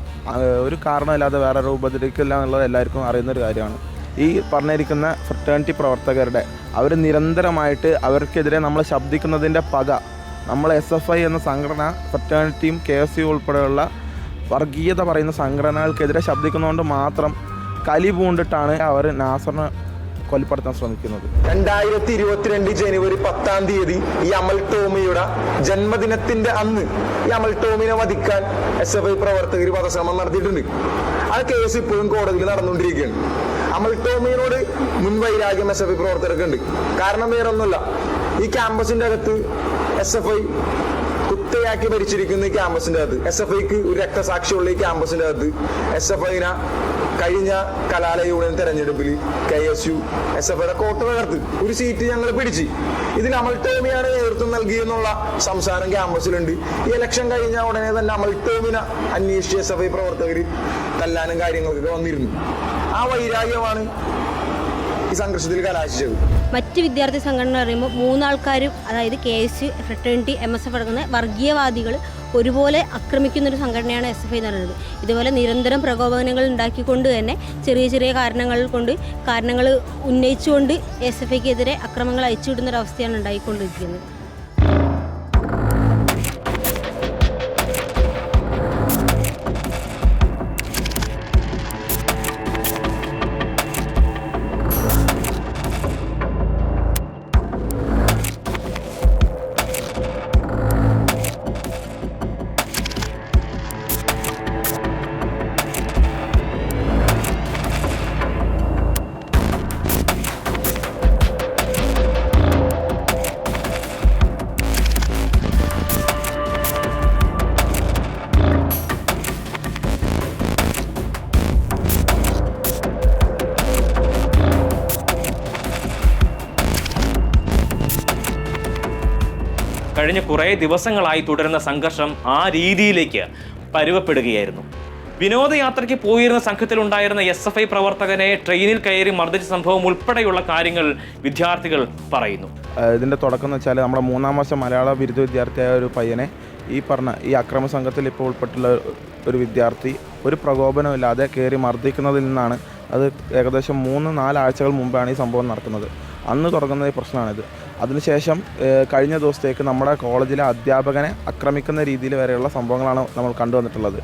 C: ഒരു കാരണമില്ലാതെ വേറെ ഉപദ്രവിക്കില്ല എന്നുള്ളത് എല്ലാവർക്കും അറിയുന്ന ഒരു കാര്യമാണ്. ഈ പറഞ്ഞിരിക്കുന്ന ഫ്രട്ടേണിറ്റി പ്രവർത്തകരുടെ അവർ നിരന്തരമായിട്ട് അവർക്കെതിരെ നമ്മൾ ശബ്ദിക്കുന്നതിന്റെ പക നമ്മൾ എസ് എഫ് ഐ എന്ന സംഘടന ഫ്രട്ടേണിറ്റിയും കെ എസ് യു ഉൾപ്പെടെയുള്ള വർഗീയത പറയുന്ന സംഘടനകൾക്കെതിരെ ശബ്ദിക്കുന്നതുകൊണ്ട് മാത്രം കലി പൂണ്ടിട്ടാണ് അവർ നാസറിനെ കൊലപ്പെടുത്താൻ ശ്രമിക്കുന്നത്.
G: രണ്ടായിരത്തി ഇരുപത്തിരണ്ട് ജനുവരി പത്താം തീയതി ഈ അമൽ ടോമിയുടെ ജന്മദിനത്തിന്റെ അന്ന് ഈ അമൽ ടോമിനെ വധിക്കാൻ എസ് എഫ് ഐ പ്രവർത്തകർ വധശ്രമം നടത്തിയിട്ടുണ്ട്. ആ കേസ് ഇപ്പോഴും കോടതിയിൽ നടന്നുകൊണ്ടിരിക്കുകയാണ്. അമൽ ടോമിയോട് മുൻവൈരാഗ്യം എസ് എഫ് ഐ പ്രവർത്തകർക്ക് ഉണ്ട് കാരണം വേറൊന്നുമില്ല ഈ ക്യാമ്പസിന്റെ അകത്ത് എസ് എഫ് ഐ കുത്തയാക്കി ഭരിച്ചിരിക്കുന്ന ഈ ക്യാമ്പസിന്റെ അകത്ത് എസ് എഫ് ഐക്ക് ഒരു രക്തസാക്ഷിയുള്ള ഈ ക്യാമ്പസിന്റെ അകത്ത് എസ് എഫ് ഐന കഴിഞ്ഞ കലാലയ യൂണിയൻ തെരഞ്ഞെടുപ്പിൽ K S U S F ഐയുടെ കോട്ട തകർത്ത്. ഒരു സീറ്റ് ഞങ്ങൾ പിടിച്ച്. ഇതിൽ അമൽ ടോമിയാണ് നേതൃത്വം നൽകിയെന്നുള്ള സംസാരം ക്യാമ്പസിലുണ്ട്. ഈ ഇലക്ഷൻ കഴിഞ്ഞ ഉടനെ തന്നെ അമൽ ടോമിനെ അന്വേഷിച്ച് എസ് എഫ് ഐ പ്രവർത്തകർ തല്ലാനും കാര്യങ്ങൾക്കൊക്കെ വന്നിരുന്നു. ആ വൈരാഗ്യമാണ് ഈ സംഘർഷത്തിൽ കലാശിച്ചത്?
E: മറ്റ് വിദ്യാർത്ഥി സംഘടന പറയുമ്പോൾ മൂന്നാൾക്കാരും അതായത് K S U fraternity M S F അടങ്ങുന്ന വർഗീയവാദികൾ ഒരുപോലെ ആക്രമിക്കുന്ന ഒരു സംഘടനയാണ് എസ് എഫ് ഐ എന്ന് പറയുന്നത്. ഇതുപോലെ നിരന്തരം പ്രകോപനങ്ങൾ ഉണ്ടാക്കിക്കൊണ്ട് തന്നെ ചെറിയ ചെറിയ കാരണങ്ങൾ കൊണ്ട് കാരണങ്ങൾ ഉന്നയിച്ചുകൊണ്ട് എസ് എഫ് ഐക്കെതിരെ അക്രമങ്ങൾ അയച്ചുവിടുന്ന ഒരു അവസ്ഥയാണ് ഉണ്ടായിക്കൊണ്ടിരിക്കുന്നത്.
A: കഴിഞ്ഞ കുറേ ദിവസങ്ങളായി തുടരുന്ന സംഘർഷം ആ രീതിയിലേക്ക് പരുവപ്പെടുകയായിരുന്നു. വിനോദയാത്രയ്ക്ക് പോയിരുന്ന സംഘത്തിലുണ്ടായിരുന്ന എസ് എഫ് ഐ പ്രവർത്തകനെ ട്രെയിനിൽ കയറി മർദ്ദിച്ച സംഭവം ഉൾപ്പെടെയുള്ള കാര്യങ്ങൾ വിദ്യാർത്ഥികൾ പറയുന്നു.
C: ഇതിന്റെ തുടക്കം എന്ന് വെച്ചാൽ നമ്മുടെ മൂന്നാം വർഷം മലയാള ബിരുദ വിദ്യാർത്ഥിയായ ഒരു പയ്യനെ ഈ പറഞ്ഞ ഈ അക്രമ സംഘത്തിൽ ഇപ്പോൾ ഉൾപ്പെട്ടുള്ള ഒരു വിദ്യാർത്ഥി ഒരു പ്രകോപനമില്ലാതെ കയറി മർദ്ദിക്കുന്നതിൽ നിന്നാണ് അത് ഏകദേശം മൂന്ന് നാല് ആഴ്ചകൾ മുമ്പാണ് ഈ സംഭവം നടക്കുന്നത്. അന്ന് തുടങ്ങുന്ന ഈ പ്രശ്നമാണിത്. അതിനുശേഷം കഴിഞ്ഞ ദിവസത്തേക്ക് നമ്മുടെ കോളേജിലെ അധ്യാപകനെ ആക്രമിക്കുന്ന രീതിയിൽ വരെയുള്ള സംഭവങ്ങളാണ് നമ്മൾ കണ്ടുവന്നിട്ടുള്ളത്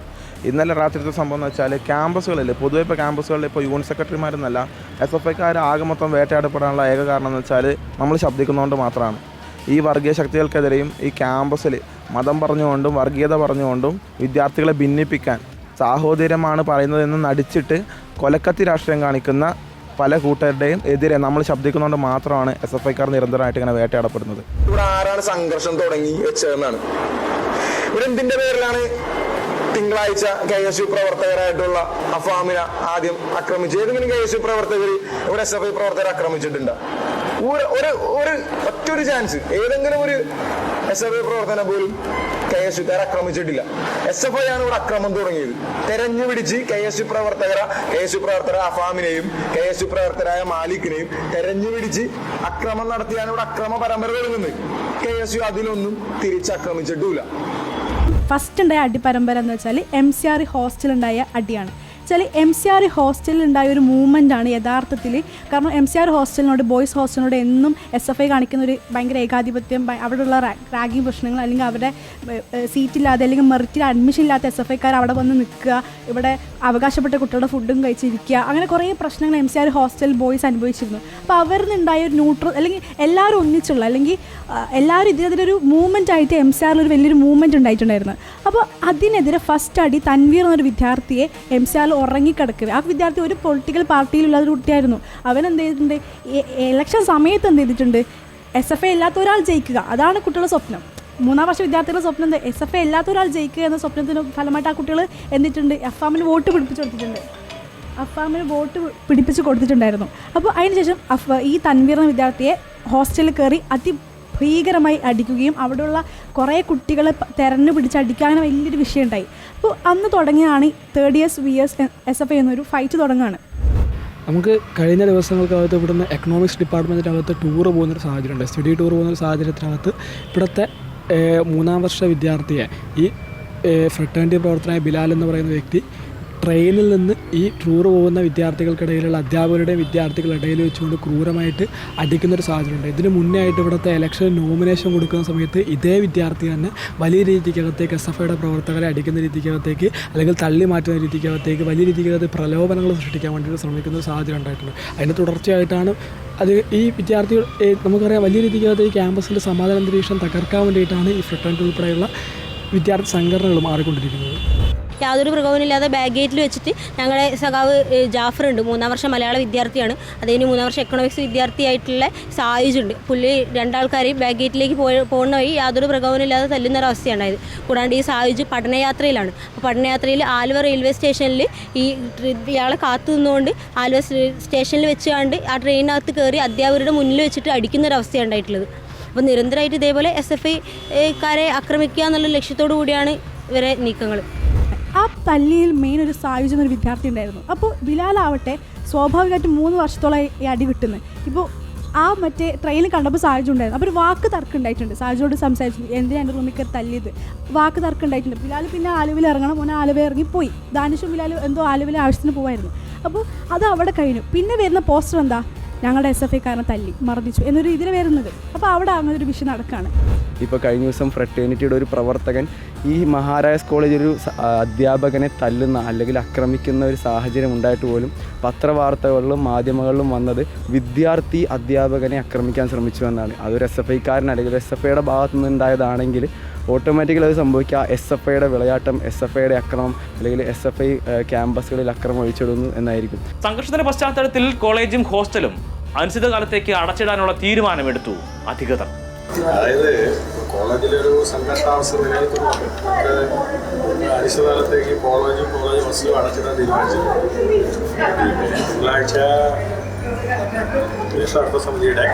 C: ഇന്നലെ രാത്രിത്തെ സംഭവം എന്ന് വെച്ചാൽ ക്യാമ്പസുകളിൽ പൊതുവെ ഇപ്പോൾ ക്യാമ്പസുകളിൽ ഇപ്പോൾ യൂണിറ്റ് സെക്രട്ടറിമാരെന്നല്ല എസ് എഫ് ഐക്കാർ ആകെ മൊത്തം വേട്ടയാടപ്പെടാനുള്ള ഏക കാരണം എന്ന് വെച്ചാൽ നമ്മൾ ശബ്ദിക്കുന്നതുകൊണ്ട് മാത്രമാണ് ഈ വർഗീയ ശക്തികൾക്കെതിരെയും ഈ ക്യാമ്പസിൽ മതം പറഞ്ഞുകൊണ്ടും വർഗീയത പറഞ്ഞുകൊണ്ടും വിദ്യാർത്ഥികളെ ഭിന്നിപ്പിക്കാൻ സാഹോദര്യമാണ് പറയുന്നതെന്ന് നടിച്ചിട്ട് കൊലക്കത്തി രാഷ്ട്രീയം കാണിക്കുന്ന പല കൂട്ടരുടെയും എതിരെ നമ്മൾ ശബ്ദിക്കുന്നതുകൊണ്ട് മാത്രമാണ് എസ് എഫ് ഐക്കാർ നിരന്തരമായിട്ട് ഇങ്ങനെ വേട്ടയാടപ്പെടുന്നത്.
G: ഇവിടെ ആരാണ് സംഘർഷം തുടങ്ങി വെച്ചതെന്നാണ്. ഇവിടെ എന്തിന്റെ പേരിലാണ് തിങ്കളാഴ്ച കെ എസ് യു പ്രവർത്തകരായിട്ടുള്ള അഫാമിനെ ആദ്യം ആക്രമിച്ചു ഏതെങ്കിലും കെ എസ് യു പ്രവർത്തകർ ഇവിടെ എസ് എഫ് ഐ പ്രവർത്തകർ ആക്രമിച്ചിട്ടുണ്ടോ? ഒരു ഒരു ഒറ്റൊരു ചാൻസ് ഏതെങ്കിലും ഒരു എസ് എഫ് ഐ പ്രവർത്തനം പോലും കെ എസ് യുക്കാർ ആക്രമിച്ചിട്ടില്ല. എസ് എഫ് ഐ ആണ് ഇവിടെ അക്രമം തുടങ്ങിയത്. തെരഞ്ഞു പിടിച്ച് കെ എസ് യു പ്രവർത്തകര കെ എസ് യു പ്രവർത്തകർ അഫാമിനെയും കെ എസ് യു പ്രവർത്തകരായ മാലിക്കിനെയും തെരഞ്ഞു പിടിച്ച് അക്രമം നടത്തിയാണ് ഇവിടെ അക്രമ പരമ്പര തുടങ്ങുന്നത്. കെ എസ് യു അതിലൊന്നും തിരിച്ചാക്രമിച്ചിട്ടില്ല
H: ഫസ്റ്റ് ഉണ്ടായ അടിപരമ്പര എന്ന് വെച്ചാൽ എം സി ആർ ഹോസ്റ്റലുണ്ടായ അടിയാണ്. വെച്ചാൽ എം സി ആർ ഹോസ്റ്റലിൽ ഉണ്ടായ ഒരു മൂവ്മെന്റ് ആണ് യഥാർത്ഥത്തിൽ കാരണം എം സി ആർ ഹോസ്റ്റലിനോട് ബോയ്സ് ഹോസ്റ്റലിനോട് എന്നും എസ് എഫ് ഐ കാണിക്കുന്ന ഒരു ഭയങ്കര ഏകാധിപത്യം അവിടെയുള്ള റാഗിങ് പ്രശ്നങ്ങൾ അല്ലെങ്കിൽ അവരുടെ സീറ്റില്ലാതെ അല്ലെങ്കിൽ മെറിറ്റിൽ അഡ്മിഷൻ ഇല്ലാത്ത എസ് എഫ് ഐക്കാർ അവിടെ വന്ന് നിൽക്കുക ഇവിടെ അവകാശപ്പെട്ട കുട്ടികളുടെ ഫുഡും കഴിച്ചിരിക്കുക അങ്ങനെ കുറേ പ്രശ്നങ്ങൾ M C R hostel boys അനുഭവിച്ചിരുന്നു. അപ്പോൾ അവരിൽ നിന്നുണ്ടായ ഒരു ന്യൂട്രൽ അല്ലെങ്കിൽ എല്ലാവരും ഒന്നിച്ചുള്ള അല്ലെങ്കിൽ എല്ലാവരും എല്ലാവരും ഇതിനെതിരെ മൂവ്മെന്റ് ആയിട്ട് എം സി ആറിൽ ഒരു വലിയൊരു മൂവ്മെന്റ് ഉണ്ടായിട്ടുണ്ടായിരുന്നു. അപ്പോൾ അതിനെതിരെ ഫസ്റ്റ് അടി തൻവീർ എന്നൊരു വിദ്യാർത്ഥിയെ എം സി ആറിൽ ഉറങ്ങിക്കിടക്കുക ആ വിദ്യാർത്ഥി ഒരു പൊളിറ്റിക്കൽ പാർട്ടിയിലുള്ള ഒരു കുട്ടിയായിരുന്നു. അവൻ എന്ത് ചെയ്തിട്ടുണ്ട്? ഇലക്ഷൻ സമയത്ത് എന്ത് ചെയ്തിട്ടുണ്ട്? എസ് എഫ് എ ഇല്ലാത്ത ഒരാൾ ജയിക്കുക. അതാണ് കുട്ടികളുടെ സ്വപ്നം. മൂന്നാം വർഷ വിദ്യാർത്ഥികളുടെ സ്വപ്നം എന്താ? എസ് എഫ് എ ഇല്ലാത്ത ഒരാൾ ജയിക്കുക എന്ന സ്വപ്നത്തിന് ഫലമായിട്ട് ആ കുട്ടികൾ എന്തിട്ടുണ്ട് എഫ് ആമിന് വോട്ട് പിടിപ്പിച്ചു കൊടുത്തിട്ടുണ്ട്. അഫാമിന് വോട്ട് പിടിപ്പിച്ച് കൊടുത്തിട്ടുണ്ടായിരുന്നു. അപ്പോൾ അതിനുശേഷം അഫ് ഈ തൻവീർ എന്ന വിദ്യാർത്ഥിയെ ഹോസ്റ്റലിൽ കയറി അതിഭീകരമായി അടിക്കുകയും അവിടെയുള്ള കുറേ കുട്ടികളെ തെരഞ്ഞു പിടിച്ച് അടിക്കുക അങ്ങനെ വലിയൊരു വിഷയം ഉണ്ടായി അപ്പോൾ അന്ന് തുടങ്ങിയാണ് third years V S S F എന്നൊരു ഫൈറ്റ് തുടങ്ങുകയാണ്.
B: നമുക്ക് കഴിഞ്ഞ ദിവസങ്ങൾക്കകത്ത് ഇവിടുന്ന് എക്കണോമിക്സ് ഡിപ്പാർട്ട്മെന്റിനകത്ത് ടൂർ പോകുന്നൊരു സാഹചര്യമുണ്ട്. സ്റ്റഡി ടൂർ പോകുന്നൊരു സാഹചര്യത്തിനകത്ത് ഇവിടുത്തെ മൂന്നാം വർഷ വിദ്യാർത്ഥിയെ ഈ ഫ്രട്ടേണിറ്റി പ്രവർത്തനമായ ബിലാൽ എന്ന് പറയുന്ന വ്യക്തി ട്രെയിനിൽ നിന്ന് ഈ ടൂർ പോകുന്ന വിദ്യാർത്ഥികൾക്കിടയിലുള്ള അധ്യാപകരുടെയും വിദ്യാർത്ഥികളുടെ ഇടയിൽ വെച്ചുകൊണ്ട് ക്രൂരമായിട്ട് അടിക്കുന്നൊരു സാഹചര്യമുണ്ട്. ഇതിന് മുന്നേ ആയിട്ട് ഇവിടുത്തെ ഇലക്ഷൻ നോമിനേഷൻ കൊടുക്കുന്ന സമയത്ത് ഇതേ വിദ്യാർത്ഥി തന്നെ വലിയ രീതിക്കകത്തേക്ക് എസ് എഫ് ഐയുടെ പ്രവർത്തകരെ അടിക്കുന്ന രീതിക്കകത്തേക്ക് അല്ലെങ്കിൽ തള്ളി മാറ്റുന്ന രീതിക്കകത്തേക്ക് വലിയ രീതിക്കകത്ത് പ്രലോഭനങ്ങൾ സൃഷ്ടിക്കാൻ വേണ്ടിയിട്ട് ശ്രമിക്കുന്ന ഒരു സാഹചര്യം ഉണ്ടായിട്ടുണ്ട്. അതിന്റെ തുടർച്ചയായിട്ടാണ് അത് ഈ വിദ്യാർത്ഥികൾ നമുക്കറിയാം വലിയ രീതിക്കകത്ത് ഈ ക്യാമ്പസിന്റെ സമാധാന അന്തരീക്ഷം തകർക്കാൻ വേണ്ടിയിട്ടാണ് ഈ ഫ്രട്ടേണിറ്റി ഉൾപ്പെടെയുള്ള വിദ്യാർത്ഥി സംഘടനകൾ മാറിക്കൊണ്ടിരിക്കുന്നത്.
E: യാതൊരു പ്രകോപനമില്ലാതെ ബാഗ് ഗേറ്റിൽ വെച്ചിട്ട് ഞങ്ങളുടെ സഖാവ് ജാഫർ ഉണ്ട് മൂന്നാം വർഷം മലയാള വിദ്യാർത്ഥിയാണ്. അതിന് മൂന്നാം വർഷം എക്കണോമിക്സ് വിദ്യാർത്ഥിയായിട്ടുള്ള സായുജ് ഉണ്ട്. പുള്ളി രണ്ടാൾക്കാരെയും ബാഗ് ഗേറ്റിലേക്ക് പോയ പോകുന്ന വഴി യാതൊരു പ്രകോപനമില്ലാതെ തല്ലുന്ന ഒരു അവസ്ഥയുണ്ടായത്. കൂടാണ്ട് ഈ സായുജ് പഠനയാത്രയിലാണ്. അപ്പോൾ പഠനയാത്രയിൽ ആലുവ റെയിൽവേ സ്റ്റേഷനിൽ ഈ ഇയാളെ കാത്തു നിന്നുകൊണ്ട് ആലുവ സ്റ്റേഷനിൽ വെച്ചുകൊണ്ട് ആ ട്രെയിനകത്ത് കയറി അധ്യാപകരുടെ മുന്നിൽ വെച്ചിട്ട് അടിക്കുന്ന ഒരു ഉണ്ടായിട്ടുള്ളത് അപ്പോൾ നിരന്തരമായിട്ട് ഇതേപോലെ എസ് എഫ് ഐക്കാരെ ആക്രമിക്കുക എന്നുള്ള ലക്ഷ്യത്തോടു കൂടിയാണ് ഇവരെ നീക്കങ്ങൾ
H: ആ തല്ലിയിൽ മെയിൻ ഒരു സായുജ് എന്നൊരു വിദ്യാർത്ഥി ഉണ്ടായിരുന്നു. അപ്പോൾ ബിലാലാവട്ടെ സ്വാഭാവികമായിട്ട് മൂന്ന് വർഷത്തോളം ഈ അടി കിട്ടുന്നത് ഇപ്പോൾ ആ മറ്റേ ട്രെയിനിൽ കണ്ടപ്പോൾ സാഹചര്യം ഉണ്ടായിരുന്നു. അപ്പോൾ ഒരു വാക്ക് തർക്കം ഉണ്ടായിട്ടുണ്ട്. സാഹചര്യോട് സംസാരിച്ചു. എന്തിനാണ് എന്റെ റൂമിൽ കയറി തല്ലിയത്? വാക്ക് തർക്കം ഉണ്ടായിട്ടുണ്ട്. ബിലാൽ പിന്നെ ആലുവിൽ ഇറങ്ങണം. ഓനെ ആലുവ ഇറങ്ങിപ്പോയി. ദാനിഷും ബിലാലും എന്തോ ആലുവിലെ ആവശ്യത്തിന് പോവായിരുന്നു. അപ്പോൾ അത് അവിടെ കഴിഞ്ഞു. പിന്നെ വരുന്ന പോസ്റ്റർ എന്താ? ഞങ്ങളുടെ എസ് എഫ് ഐക്കാരനെ തല്ലി മർദ്ദിച്ചു എന്നൊരു ഇതിന് വരുന്നത്. അപ്പോൾ അവിടെ അങ്ങനെ ഒരു വിഷയം നടക്കുകയാണ്
D: ഇപ്പോൾ കഴിഞ്ഞ ദിവസം ഫ്രട്ടേണിറ്റിയുടെ ഒരു പ്രവർത്തകൻ ഈ മഹാരാജാസ് കോളേജിൽ ഒരു അധ്യാപകനെ തല്ലുന്ന അല്ലെങ്കിൽ ആക്രമിക്കുന്ന ഒരു സാഹചര്യം ഉണ്ടായിട്ട് പോലും പത്രവാർത്തകളിലും മാധ്യമങ്ങളിലും വന്നത് വിദ്യാർത്ഥി അധ്യാപകനെ ആക്രമിക്കാൻ ശ്രമിച്ചു എന്നാണ്. അതൊരു എസ് എഫ് ഐക്കാരൻ അല്ലെങ്കിൽ എസ് എഫ് ഐയുടെ ഭാഗത്തു ഓട്ടോമാറ്റിക്കലി അത് സംഭവിക്കുക. എസ് എഫ് ഐയുടെ വിളയാട്ടം എസ് എഫ് ഐയുടെ അക്രമം അല്ലെങ്കിൽ എസ് എഫ് ഐ ക്യാമ്പസുകളിൽ അക്രമം ഒഴിച്ചിടുന്നു എന്നായിരിക്കും.
A: സംഘർഷത്തിന്റെ പശ്ചാത്തലത്തിൽ കോളേജും ഹോസ്റ്റലും അനിശ്ചിതകാലത്തേക്ക് അടച്ചിടാനുള്ള തീരുമാനമെടുത്തു അധികൃതർ.
I: അതായത് കോളേജിലൊരു സംഘർഷാവസ്ഥ നിലനിൽക്കുന്നുണ്ട് നമുക്ക് അനിശ്ചിതകാലത്തേക്ക് കോളേജും കോളേജ് ബസ്സും അടച്ചിടാൻ തീരുമാനിച്ചിട്ടുണ്ട്. തിങ്കളാഴ്ച സമിതിയുടെ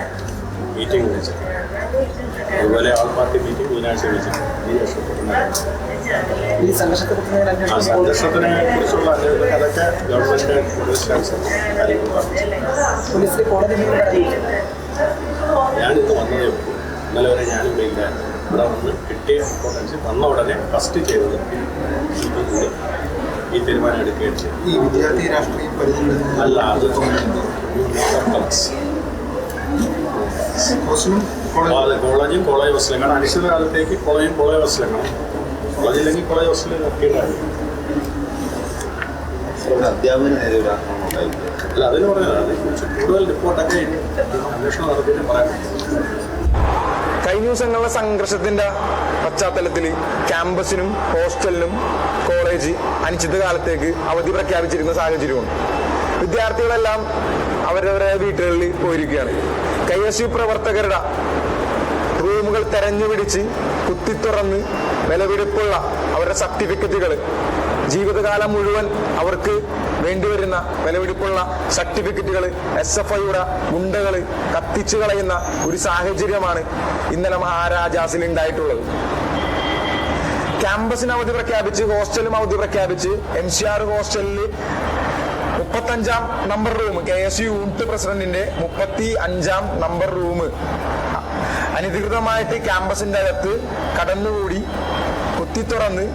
I: മീറ്റിംഗ് വിളിച്ചിട്ടുണ്ട്. അതുപോലെ ആൾ പാർട്ടി മീറ്റിംഗ് ബുധനാഴ്ച വിളിച്ചിട്ടുണ്ട്. ഈ വർഷം ആ സംഘർഷത്തിനെ കുറിച്ചുള്ള അന്വേഷണം അതൊക്കെ ഗവൺമെന്റ് പോലീസ് കൗൺസിൽ കാര്യങ്ങൾ ഞാൻ ഇന്ന് വന്നതേ ഉള്ളൂ. ഇന്നലെ വരെ ഞാനും ഇല്ലായിരുന്നു. ഇവിടെ വന്ന് കിട്ടിയ ഇമ്പോർട്ടൻസ് വന്ന ഉടനെ ഫസ്റ്റ് ചെയ്തത് ഈ തീരുമാനം എടുക്കുകയും ചെയ്തു
J: ഈ വിദ്യാർത്ഥി രാഷ്ട്രീയം
I: അല്ല അത് അതെ കോളേജും കോളേജ് ഹോസ്റ്റലും കാരണം അനിശ്ചിത കാലത്തേക്ക് കോളേജും കോളേജ് ഹോസ്റ്റലും കാണും കോളേജില്ലെങ്കിൽ കോളേജ്
J: ആക്രമണം ഉണ്ടായില്ല?
I: അല്ല അതിന് പറഞ്ഞത്. അതിനെക്കുറിച്ച് കൂടുതൽ റിപ്പോർട്ടൊക്കെ അന്വേഷണം നടത്തിയിട്ട് പറയാൻ
G: കഴിഞ്ഞ ദിവസങ്ങളിലെ സംഘർഷത്തിന്റെ പശ്ചാത്തലത്തിൽ ക്യാമ്പസിനും ഹോസ്റ്റലിനും കോളേജ് അനിശ്ചിത അനിശ്ചിതകാലത്തേക്ക് അവധി പ്രഖ്യാപിച്ചിരുന്ന സാഹചര്യമാണ്. വിദ്യാർത്ഥികളെല്ലാം അവരവരുടെ വീട്ടുകളിൽ പോയിരിക്കുകയാണ്. കെ എസ് യു പ്രവർത്തകരുടെ റൂമുകൾ തെരഞ്ഞുപിടിച്ച് കുത്തിത്തുറന്ന് വിലപിടിപ്പുള്ള അവരുടെ സർട്ടിഫിക്കറ്റുകൾ ജീവിതകാലം മുഴുവൻ അവർക്ക് വേണ്ടിവരുന്ന വിലപിടിപ്പുള്ള സർട്ടിഫിക്കറ്റുകൾ എസ് എഫ് ഐയുടെ ഗുണ്ടകൾ കത്തിച്ചു കളയുന്ന ഒരു സാഹചര്യമാണ് ഇന്നലെ മഹാരാജാസിൽ ഉണ്ടായിട്ടുള്ളത്. ക്യാമ്പസിന് അവധി പ്രഖ്യാപിച്ച് ഹോസ്റ്റലും അവധി പ്രഖ്യാപിച്ച് എം സി ആർ ഹോസ്റ്റലിൽ മുപ്പത്തഞ്ചാം number room K S U unit പ്രസിഡന്റിന്റെ മുപ്പത്തി അഞ്ചാം നമ്പർ റൂം. അനധികൃതമായിട്ട് ക്യാമ്പസിന്റെ അകത്ത് കടന്നുകൂടി കുത്തിത്തുറന്ന്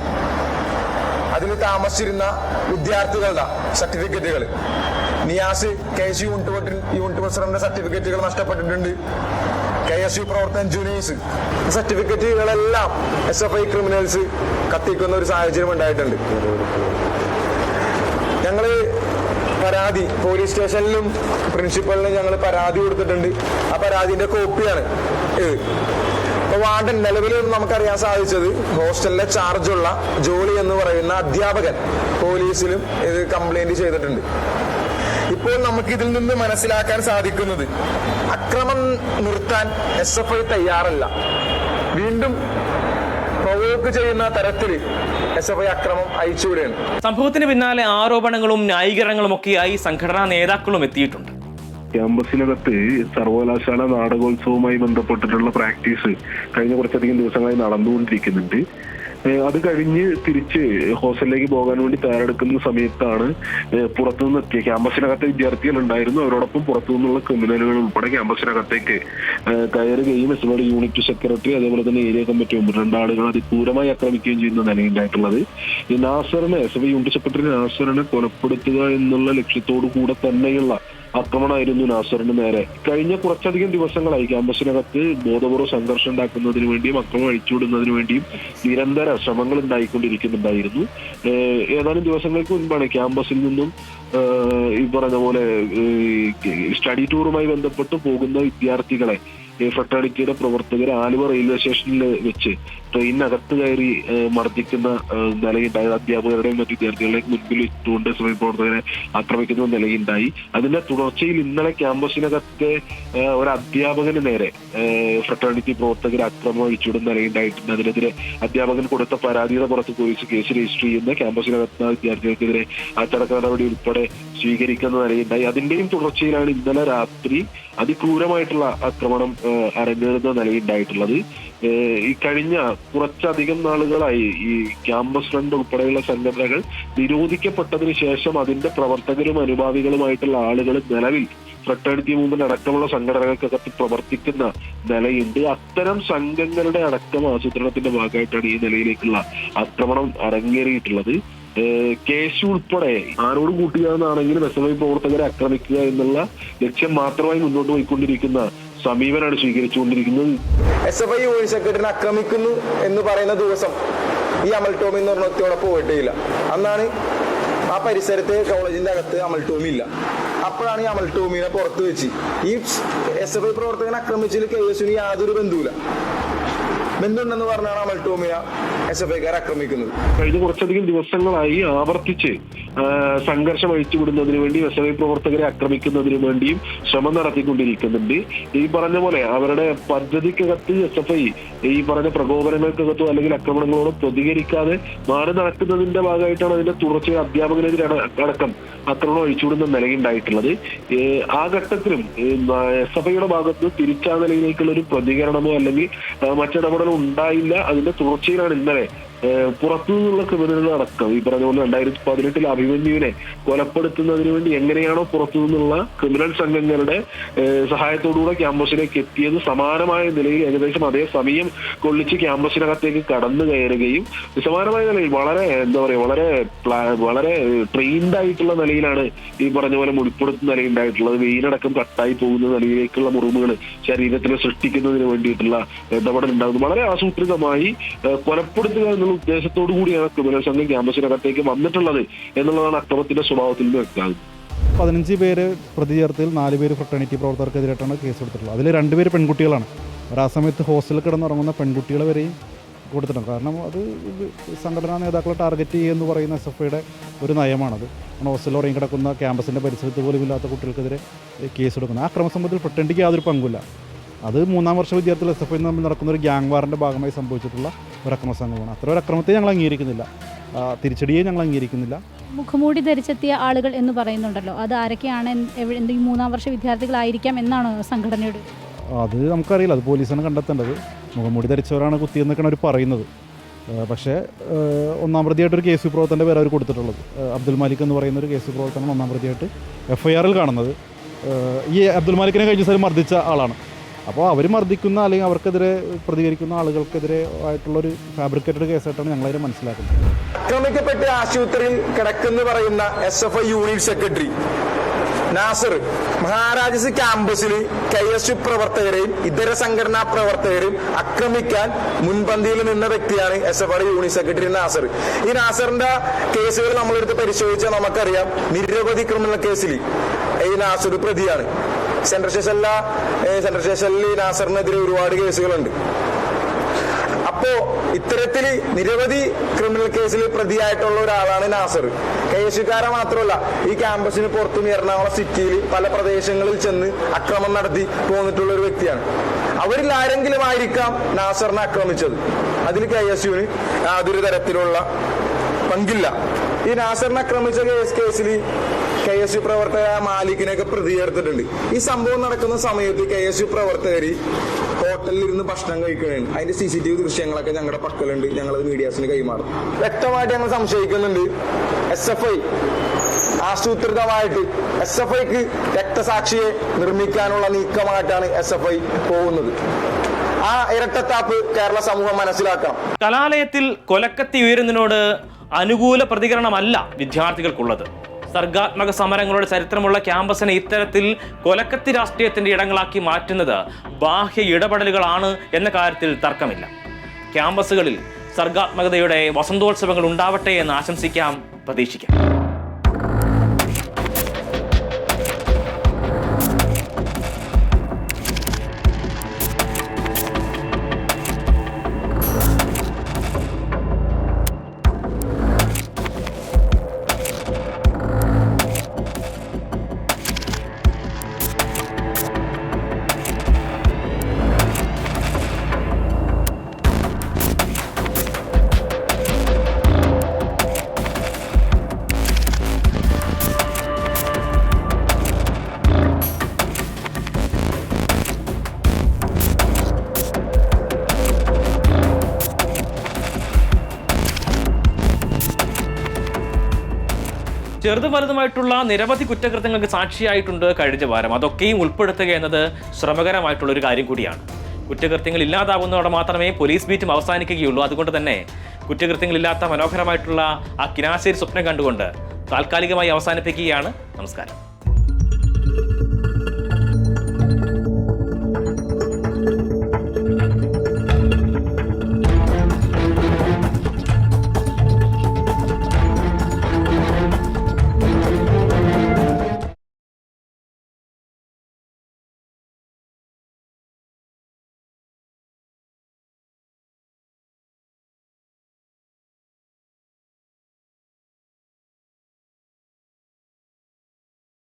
G: അതിൽ താമസിച്ചിരുന്ന വിദ്യാർത്ഥികളുടെ സർട്ടിഫിക്കറ്റുകൾ. Niyas K S U unit unit പ്രസിഡന്റിന്റെ സർട്ടിഫിക്കറ്റുകൾ നഷ്ടപ്പെട്ടിട്ടുണ്ട്. കെ എസ് യു പ്രവർത്തകൻ ജൂനിയേഴ്സ് സർട്ടിഫിക്കറ്റുകളെല്ലാം എസ് എഫ് ഐ ക്രിമിനൽസ് കത്തിക്കുന്ന ഒരു സാഹചര്യം ഉണ്ടായിട്ടുണ്ട്. പരാതി. പോലീസ് സ്റ്റേഷനിലും പ്രിൻസിപ്പലിനും ഞങ്ങൾ പരാതി കൊടുത്തിട്ടുണ്ട്. ആ പരാതിന്റെ കോപ്പിയാണ് ഇത്. ഇപ്പൊ വാർഡൻ നിലവിൽ നമുക്കറിയാൻ സാധിച്ചത് ഹോസ്റ്റലിലെ ചാർജുള്ള ജോളി എന്ന് പറയുന്ന അധ്യാപകൻ പോലീസിലും ഇത് കംപ്ലൈന്റ് ചെയ്തിട്ടുണ്ട്. ഇപ്പോൾ നമുക്ക് ഇതിൽ നിന്ന് മനസ്സിലാക്കാൻ സാധിക്കുന്നത് അക്രമം നിർത്താൻ എസ് എഫ് ഐ തയ്യാറല്ല. വീണ്ടും പ്രൊവോക്ക് ചെയ്യുന്ന തരത്തിൽ എസ് എഫ് ഐ അക്രമം അയച്ചുവിടുകയാണ്.
A: സംഭവത്തിന് പിന്നാലെ ആരോപണങ്ങളും ന്യായീകരണങ്ങളും ഒക്കെയായി സംഘടനാ നേതാക്കളും എത്തിയിട്ടുണ്ട്.
K: ക്യാമ്പസിനകത്ത് സർവകലാശാല നാടകോത്സവവുമായി ബന്ധപ്പെട്ടിട്ടുള്ള പ്രാക്ടീസ് കഴിഞ്ഞ കുറച്ചധികം ദിവസങ്ങളായി നടന്നുകൊണ്ടിരിക്കുന്നുണ്ട്. അത് കഴിഞ്ഞ് തിരിച്ച് ഹോസ്റ്റലിലേക്ക് പോകാൻ വേണ്ടി തയ്യാറെടുക്കുന്ന സമയത്താണ് പുറത്തുനിന്ന് എത്തിയ ക്യാമ്പസിനകത്തെ വിദ്യാർത്ഥികൾ ഉണ്ടായിരുന്നു അവരോടൊപ്പം പുറത്തു നിന്നുള്ള ക്രിമിനലുകൾ ഉൾപ്പെടെ ക്യാമ്പസിനകത്തേക്ക് കയറുകയും എസ് എഫ് യൂണിറ്റ് സെക്രട്ടറി അതേപോലെ തന്നെ ഏരിയ കമ്മിറ്റി മെമ്പർ രണ്ടാളുകൾ അതിക്രൂരമായി ആക്രമിക്കുകയും ചെയ്യുന്ന നിലയുണ്ടായിട്ടുള്ളത് ഈ നാസറിനെ എസ് എഫ് യൂണിറ്റ് സെക്രട്ടറി നാസറിനെ കൊലപ്പെടുത്തുക എന്നുള്ള ലക്ഷ്യത്തോടു കൂടെ തന്നെയുള്ള ആക്രമണമായിരുന്നു നാസറിന് നേരെ. കഴിഞ്ഞ കുറച്ചധികം ദിവസങ്ങളായി ക്യാമ്പസിനകത്ത് ബോധപൂർവ സംഘർഷം ഉണ്ടാക്കുന്നതിന് വേണ്ടിയും അക്രമം അഴിച്ചുവിടുന്നതിന് വേണ്ടിയും നിരന്തര ശ്രമങ്ങൾ ഉണ്ടായിക്കൊണ്ടിരിക്കുന്നുണ്ടായിരുന്നു. ഏതാനും ദിവസങ്ങൾക്ക് മുൻപാണ് ക്യാമ്പസിൽ നിന്നും ഈ പറഞ്ഞ പോലെ സ്റ്റഡി ടൂറുമായി ബന്ധപ്പെട്ട് പോകുന്ന വിദ്യാർത്ഥികളെ ഫ്രട്ടേണിറ്റിയുടെ പ്രവർത്തകർ ആലുവ റെയിൽവേ സ്റ്റേഷനിൽ വെച്ച് ട്രെയിനകത്ത് കയറി മർദ്ദിക്കുന്ന നിലയുണ്ടായത് നിലയുണ്ടായി. അധ്യാപകരുടെയും മറ്റു വിദ്യാർത്ഥികളുടെയും മുൻപിൽ ഇട്ടുകൊണ്ട് എസ് പ്രവർത്തകരെ ആക്രമിക്കുന്ന നിലയുണ്ടായി. അതിന്റെ തുടർച്ചയിൽ ഇന്നലെ ക്യാമ്പസിനകത്തെ ഒരു അധ്യാപകന് നേരെ ഫ്രട്ടേണിറ്റി പ്രവർത്തകർ അക്രമം അഴിച്ചുവിടുന്ന നിലയുണ്ടായിട്ടുണ്ട്. അതിനെതിരെ അധ്യാപകൻ കൊടുത്ത പരാതിയുടെ പുറത്ത് പോലീസ് കേസ് രജിസ്റ്റർ ചെയ്യുന്ന. ക്യാമ്പസിനകത്ത് വിദ്യാർത്ഥികൾക്കെതിരെ അച്ചടക്ക നടപടി ഉൾപ്പെടെ സ്വീകരിക്കുന്ന നിലയുണ്ടായി. അതിന്റെയും തുടർച്ചയിലാണ് ഇന്നലെ രാത്രി അതിക്രൂരമായിട്ടുള്ള ആക്രമണം അരങ്ങേറുന്ന നിലയുണ്ടായിട്ടുള്ളത് ഈ കഴിഞ്ഞ കുറച്ചധികം നാളുകളായി ഈ ക്യാമ്പസ് ഫ്രണ്ട് ഉൾപ്പെടെയുള്ള സംഘടനകൾ നിരോധിക്കപ്പെട്ടതിന് ശേഷം അതിന്റെ പ്രവർത്തകരും അനുഭാവികളുമായിട്ടുള്ള ആളുകൾ നിലവിൽ ഫ്രട്ടേണിറ്റി മൂവ്മെന്റ് അടക്കമുള്ള സംഘടനകൾക്കകത്ത് പ്രവർത്തിക്കുന്ന നിലയുണ്ട്. അത്തരം സംഘങ്ങളുടെ അടക്കം ആസൂത്രണത്തിന്റെ ഭാഗമായിട്ടാണ് ഈ നിലയിലേക്കുള്ള ആക്രമണം അരങ്ങേറിയിട്ടുള്ളത്. കേസ് ഉൾപ്പെടെ ആരോട് എസ് എം ഐ പ്രവർത്തകരെ ആക്രമിക്കുക എന്നുള്ള ലക്ഷ്യം മാത്രമായി മുന്നോട്ട് പോയിക്കൊണ്ടിരിക്കുന്ന സമീപനാണ് സ്വീകരിച്ചുകൊണ്ടിരിക്കുന്നത്.
G: എസ് എഫ് ഐ യൂണിറ്റ് സെക്രട്ടറിനെ ആക്രമിക്കുന്നു എന്ന് പറയുന്ന ദിവസം ഈ അമൽ ടോമി എന്ന് പറഞ്ഞ വ്യക്തിയോടെ പോയിട്ടില്ല അന്നാണ് ആ പരിസരത്ത് കോളേജിന്റെ അകത്ത് അമൽ ടോമി ഇല്ല. അപ്പോഴാണ് ഈ അമൽ ടോമിനെ പുറത്ത് വെച്ച് ഈ എസ് എഫ് ഐ പ്രവർത്തകനെ ആക്രമിച്ചതിൽ കെ യാതൊരു ബന്ധുവില്ല ബന്ധുണ്ടെന്ന് പറഞ്ഞാണ് അമൽ ടോമിനെ എസ് എഫ് ഐക്കാർ ആക്രമിക്കുന്നത്
K: കഴിഞ്ഞ കുറച്ചധികം ദിവസങ്ങളായി ആവർത്തിച്ച് സംഘർഷം അഴിച്ചുവിടുന്നതിന് വേണ്ടി എസ് എഫ് ഐ പ്രവർത്തകരെ ആക്രമിക്കുന്നതിന് വേണ്ടിയും ശ്രമം നടത്തിക്കൊണ്ടിരിക്കുന്നുണ്ട്. ഈ പറഞ്ഞ പോലെ അവരുടെ പദ്ധതിക്കകത്ത് എസ് എഫ് ഐ ഈ പറഞ്ഞ പ്രകോപനങ്ങൾക്കകത്തോ അല്ലെങ്കിൽ ആക്രമണങ്ങളോടോ പ്രതികരിക്കാതെ മാറി നടക്കുന്നതിന്റെ ഭാഗമായിട്ടാണ് അതിന്റെ തുടർച്ചയായ അധ്യാപകനെതിരെ അട- അടക്കം ആക്രമണം അഴിച്ചുവിടുന്ന നിലയുണ്ടായിട്ടുള്ളത്. ആ ഘട്ടത്തിലും എസ് എഫ് ഐയുടെ ഭാഗത്ത് തിരിച്ചാ നിലയിലേക്കുള്ള ഒരു പ്രതികരണമോ അല്ലെങ്കിൽ മറ്റിടപെടലോ ഉണ്ടായില്ല. അതിന്റെ തുടർച്ചയിലാണ് ഇന്നലെ 19 പുറത്തു നിന്നുള്ള ക്രിമിനലുകൾ അടക്കം. ഈ പറഞ്ഞ പോലെ രണ്ടായിരത്തി പതിനെട്ടിൽ അഭിമന്യുവിനെ കൊലപ്പെടുത്തുന്നതിന് വേണ്ടി എങ്ങനെയാണോ പുറത്തു നിന്നുള്ള ക്രിമിനൽ സംഘങ്ങളുടെ സഹായത്തോടുകൂടെ ക്യാമ്പസിലേക്ക് എത്തിയത് സമാനമായ നിലയിൽ ഏകദേശം അതേ സമയം കൊള്ളിച്ച് ക്യാമ്പസിനകത്തേക്ക് കടന്നു കയറുകയും സമാനമായ നിലയിൽ വളരെ എന്താ പറയുക വളരെ വളരെ ട്രെയിൻഡ് ആയിട്ടുള്ള നിലയിലാണ് ഈ പറഞ്ഞ പോലെ മുടിപ്പെടുത്തുന്ന നിലയുണ്ടായിട്ടുള്ളത് വെയിലടക്കം കട്ടായി പോകുന്ന നിലയിലേക്കുള്ള മുറിവുകൾ ശരീരത്തിൽ സൃഷ്ടിക്കുന്നതിന് വേണ്ടിയിട്ടുള്ള ഇടപെടൽ ഉണ്ടാകുന്നു വളരെ ആസൂത്രിതമായി കൊലപ്പെടുത്തുക എന്നുള്ള ഉദ്ദേശത്തോടു കൂടിയാണ് ക്രിമിനൽ സംഘം ക്യാമ്പസിനകത്തേക്ക് വന്നിട്ടുള്ളത് എന്നുള്ളതാണ് അക്രമത്തിന്റെ സ്വഭാവത്തിൽ നിന്ന് വ്യക്തമാകുന്നത്.
F: പതിനഞ്ച് പേര് പ്രതി ചേർത്തിൽ നാല് പേര് ഫ്രട്ടേണിറ്റി പ്രവർത്തകർക്കെതിരായിട്ടാണ് കേസ് എടുത്തിട്ടുള്ളത് അതിൽ രണ്ടുപേര് പെൺകുട്ടികളാണ്. അവർ ആ സമയത്ത് ഹോസ്റ്റലിൽ കിടന്നുറങ്ങുന്ന പെൺകുട്ടികളെ വരെയും കൊടുത്തിട്ടുണ്ട്. കാരണം അത് സംഘടനാ നേതാക്കളെ ടാർഗറ്റ് ചെയ്യുമെന്ന് പറയുന്ന എസ് എഫ് ഐയുടെ ഒരു നയമാണത്. ഹോസ്റ്റലിൽ ഉറങ്ങി കിടക്കുന്ന ക്യാമ്പസിന്റെ പരിസരത്ത് പോലും ഇല്ലാത്ത കുട്ടികൾക്കെതിരെ കേസ് എടുക്കുന്നത് ആ ക്രമസംഭവത്തിൽ ഫ്രട്ടേണിറ്റിക്ക് യാതൊരു പങ്കുമില്ല. അത് മൂന്നാം വർഷ വിദ്യാർത്ഥികൾ എസ് എഫ് ഐ തമ്മിൽ നടക്കുന്ന ഒരു ഗ്യാങ് വാറിന്റെ ഭാഗമായി സംഭവിച്ചിട്ടുള്ള ഒരു അക്രമ സംഘമാണ് അത്ര ഒരു അക്രമത്തെ ഞങ്ങൾ അംഗീകരിക്കുന്നില്ല. തിരിച്ചടിയെ ഞങ്ങൾ അംഗീകരിക്കുന്നില്ല.
L: മുഖമൂടി ധരിച്ചെത്തിയ ആളുകൾ എന്ന് പറയുന്നുണ്ടല്ലോ. അത് ആരൊക്കെയാണ് എന്ത്- എന്തെങ്കിലും മൂന്നാം വർഷ വിദ്യാർത്ഥികളായിരിക്കാം എന്നാണ് സംഘടനയുടെ
F: അത് നമുക്കറിയില്ല. അത് പോലീസാണ് കണ്ടെത്തേണ്ടത്. മുഖംമൂടി ധരിച്ചവരാണ് കുത്തിയെന്നൊക്കെയാണ് അവർ പറയുന്നത്. പക്ഷേ ഒന്നാം ഒന്നാം പ്രതിയായിട്ടൊരു കേസ് പ്രവർത്തനന്റെ പേര് അവർ കൊടുത്തിട്ടുള്ളത്. അബ്ദുൽ മാലിക് എന്ന് പറയുന്ന ഒരു കേസ് പ്രവർത്തനം ഒന്നാം പ്രതിയായിട്ട് എഫ് ഐ ആറിൽ കാണുന്നത്. ഈ അബ്ദുൽ മാലിക്കിനെ കഴിഞ്ഞ സ്ഥലം മർദ്ദിച്ച ആളാണ്. അപ്പോൾ അവർ മർദ്ദിക്കുന്ന അല്ലെങ്കിൽ അവർക്കെതിരെ പ്രതികരിക്കുന്ന ആളുകൾക്കെതിരെ ആയിട്ടുള്ളൊരു ഫാബ്രിക്കേറ്റഡ് കേസായിട്ടാണ് ഞങ്ങളതിനെ മനസ്സിലാക്കുന്നത്.
G: ആക്രമിക്കപ്പെട്ട് ആശുപത്രിയിൽ കിടക്കുന്നു പറയുന്ന S F I unit secretary Nasar Maharajas ക്യാമ്പസിൽ കെ എസ് യു പ്രവർത്തകരെയും ഇതര സംഘടനാ പ്രവർത്തകരെയും ആക്രമിക്കാൻ മുൻപന്തിയിൽ നിന്ന വ്യക്തിയാണ് S F I unit secretary Nasar. ഈ നാസറിന്റെ കേസുകൾ നമ്മളെടുത്ത് പരിശോധിച്ചാൽ നമുക്കറിയാം. നിരവധി ക്രിമിനൽ കേസിൽ ഈ നാസർ പ്രതിയാണ്. സെൻട്രൽ സ്റ്റേഷനിലെ സെൻട്രൽ സ്റ്റേഷനിൽ നാസറിനെതിരെ ഒരുപാട് കേസുകളുണ്ട്. അപ്പോ ഇത്തരത്തിൽ നിരവധി ക്രിമിനൽ കേസിൽ പ്രതിയായിട്ടുള്ള ഒരാളാണ് നാസർ. കെ മാത്രമല്ല ഈ ക്യാമ്പസിന് പുറത്തും എറണാകുളം സിറ്റിയിൽ പല പ്രദേശങ്ങളിൽ ചെന്ന് അക്രമം നടത്തി പോന്നിട്ടുള്ള ഒരു വ്യക്തിയാണ്. അവരിൽ ആരെങ്കിലും ആയിരിക്കാം നാസറിനെ ആക്രമിച്ചത്. അതിൽ കെ എസ് യുവിന് യാതൊരു തരത്തിലുള്ള പങ്കില്ല. ഈ നാസറിനെ ആക്രമിച്ച കേസ് കേസിൽ കെ എസ് യു പ്രവർത്തക മാലിക്കിനെയൊക്കെ പ്രതി ചേർത്തിട്ടുണ്ട് ഈ സംഭവം നടക്കുന്ന സമയത്ത് കെ എസ് യു പ്രവർത്തകര് ഹോട്ടലിൽ ഇരുന്ന് ഭക്ഷണം കഴിക്കുകയാണ്. അതിന്റെ സി സി ടി വി ദൃശ്യങ്ങളൊക്കെ ഞങ്ങളുടെ പക്കലുണ്ട്. ഞങ്ങൾ മീഡിയാസിന് കൈമാറും. വ്യക്തമായിട്ട് ഞങ്ങൾ സംശയിക്കുന്നുണ്ട്. എസ് എഫ് ഐ ആസൂത്രിതമായിട്ട് എസ് എഫ് ഐക്ക് രക്തസാക്ഷിയെ നിർമ്മിക്കാനുള്ള നീക്കമായിട്ടാണ് എസ് എഫ് ഐ പോകുന്നത്. ആ ഇരട്ടത്താപ്പ് കേരള സമൂഹം മനസ്സിലാക്കാം
A: കലാലയത്തിൽ കൊലക്കത്തി ഉയരുന്നതിനോട് അനുകൂല പ്രതികരണമല്ല വിദ്യാർത്ഥികൾക്കുള്ളത്. സർഗാത്മക സമരങ്ങളുടെ ചരിത്രമുള്ള ക്യാമ്പസിനെ ഇത്തരത്തിൽ കൊലക്കത്തി രാഷ്ട്രീയത്തിന്റെ ഇടങ്ങളാക്കി മാറ്റുന്നത് ബാഹ്യ ഇടപെടലുകളാണ് എന്ന കാര്യത്തിൽ തർക്കമില്ല. ക്യാമ്പസുകളിൽ സർഗാത്മകതയുടെ വസന്തോത്സവങ്ങൾ ഉണ്ടാവട്ടെ എന്ന് ആശംസിക്കാം പ്രതീക്ഷിക്കാം. ചെറുതും വലുതുമായിട്ടുള്ള നിരവധി കുറ്റകൃത്യങ്ങൾക്ക് സാക്ഷിയായിട്ടുണ്ട് കഴിഞ്ഞ വാരം. അതൊക്കെയും ഉൾപ്പെടുത്തുക എന്നത് ശ്രമകരമായിട്ടുള്ള ഒരു കാര്യം കൂടിയാണ്. കുറ്റകൃത്യങ്ങൾ ഇല്ലാതാവുന്നതോടെ മാത്രമേ പോലീസ് ബീറ്റും അവസാനിക്കുകയുള്ളൂ. അതുകൊണ്ട് തന്നെ കുറ്റകൃത്യങ്ങളില്ലാത്ത മനോഹരമായിട്ടുള്ള ആ കിനാശേരി സ്വപ്നം കണ്ടുകൊണ്ട് താൽക്കാലികമായി അവസാനിപ്പിക്കുകയാണ്. നമസ്കാരം.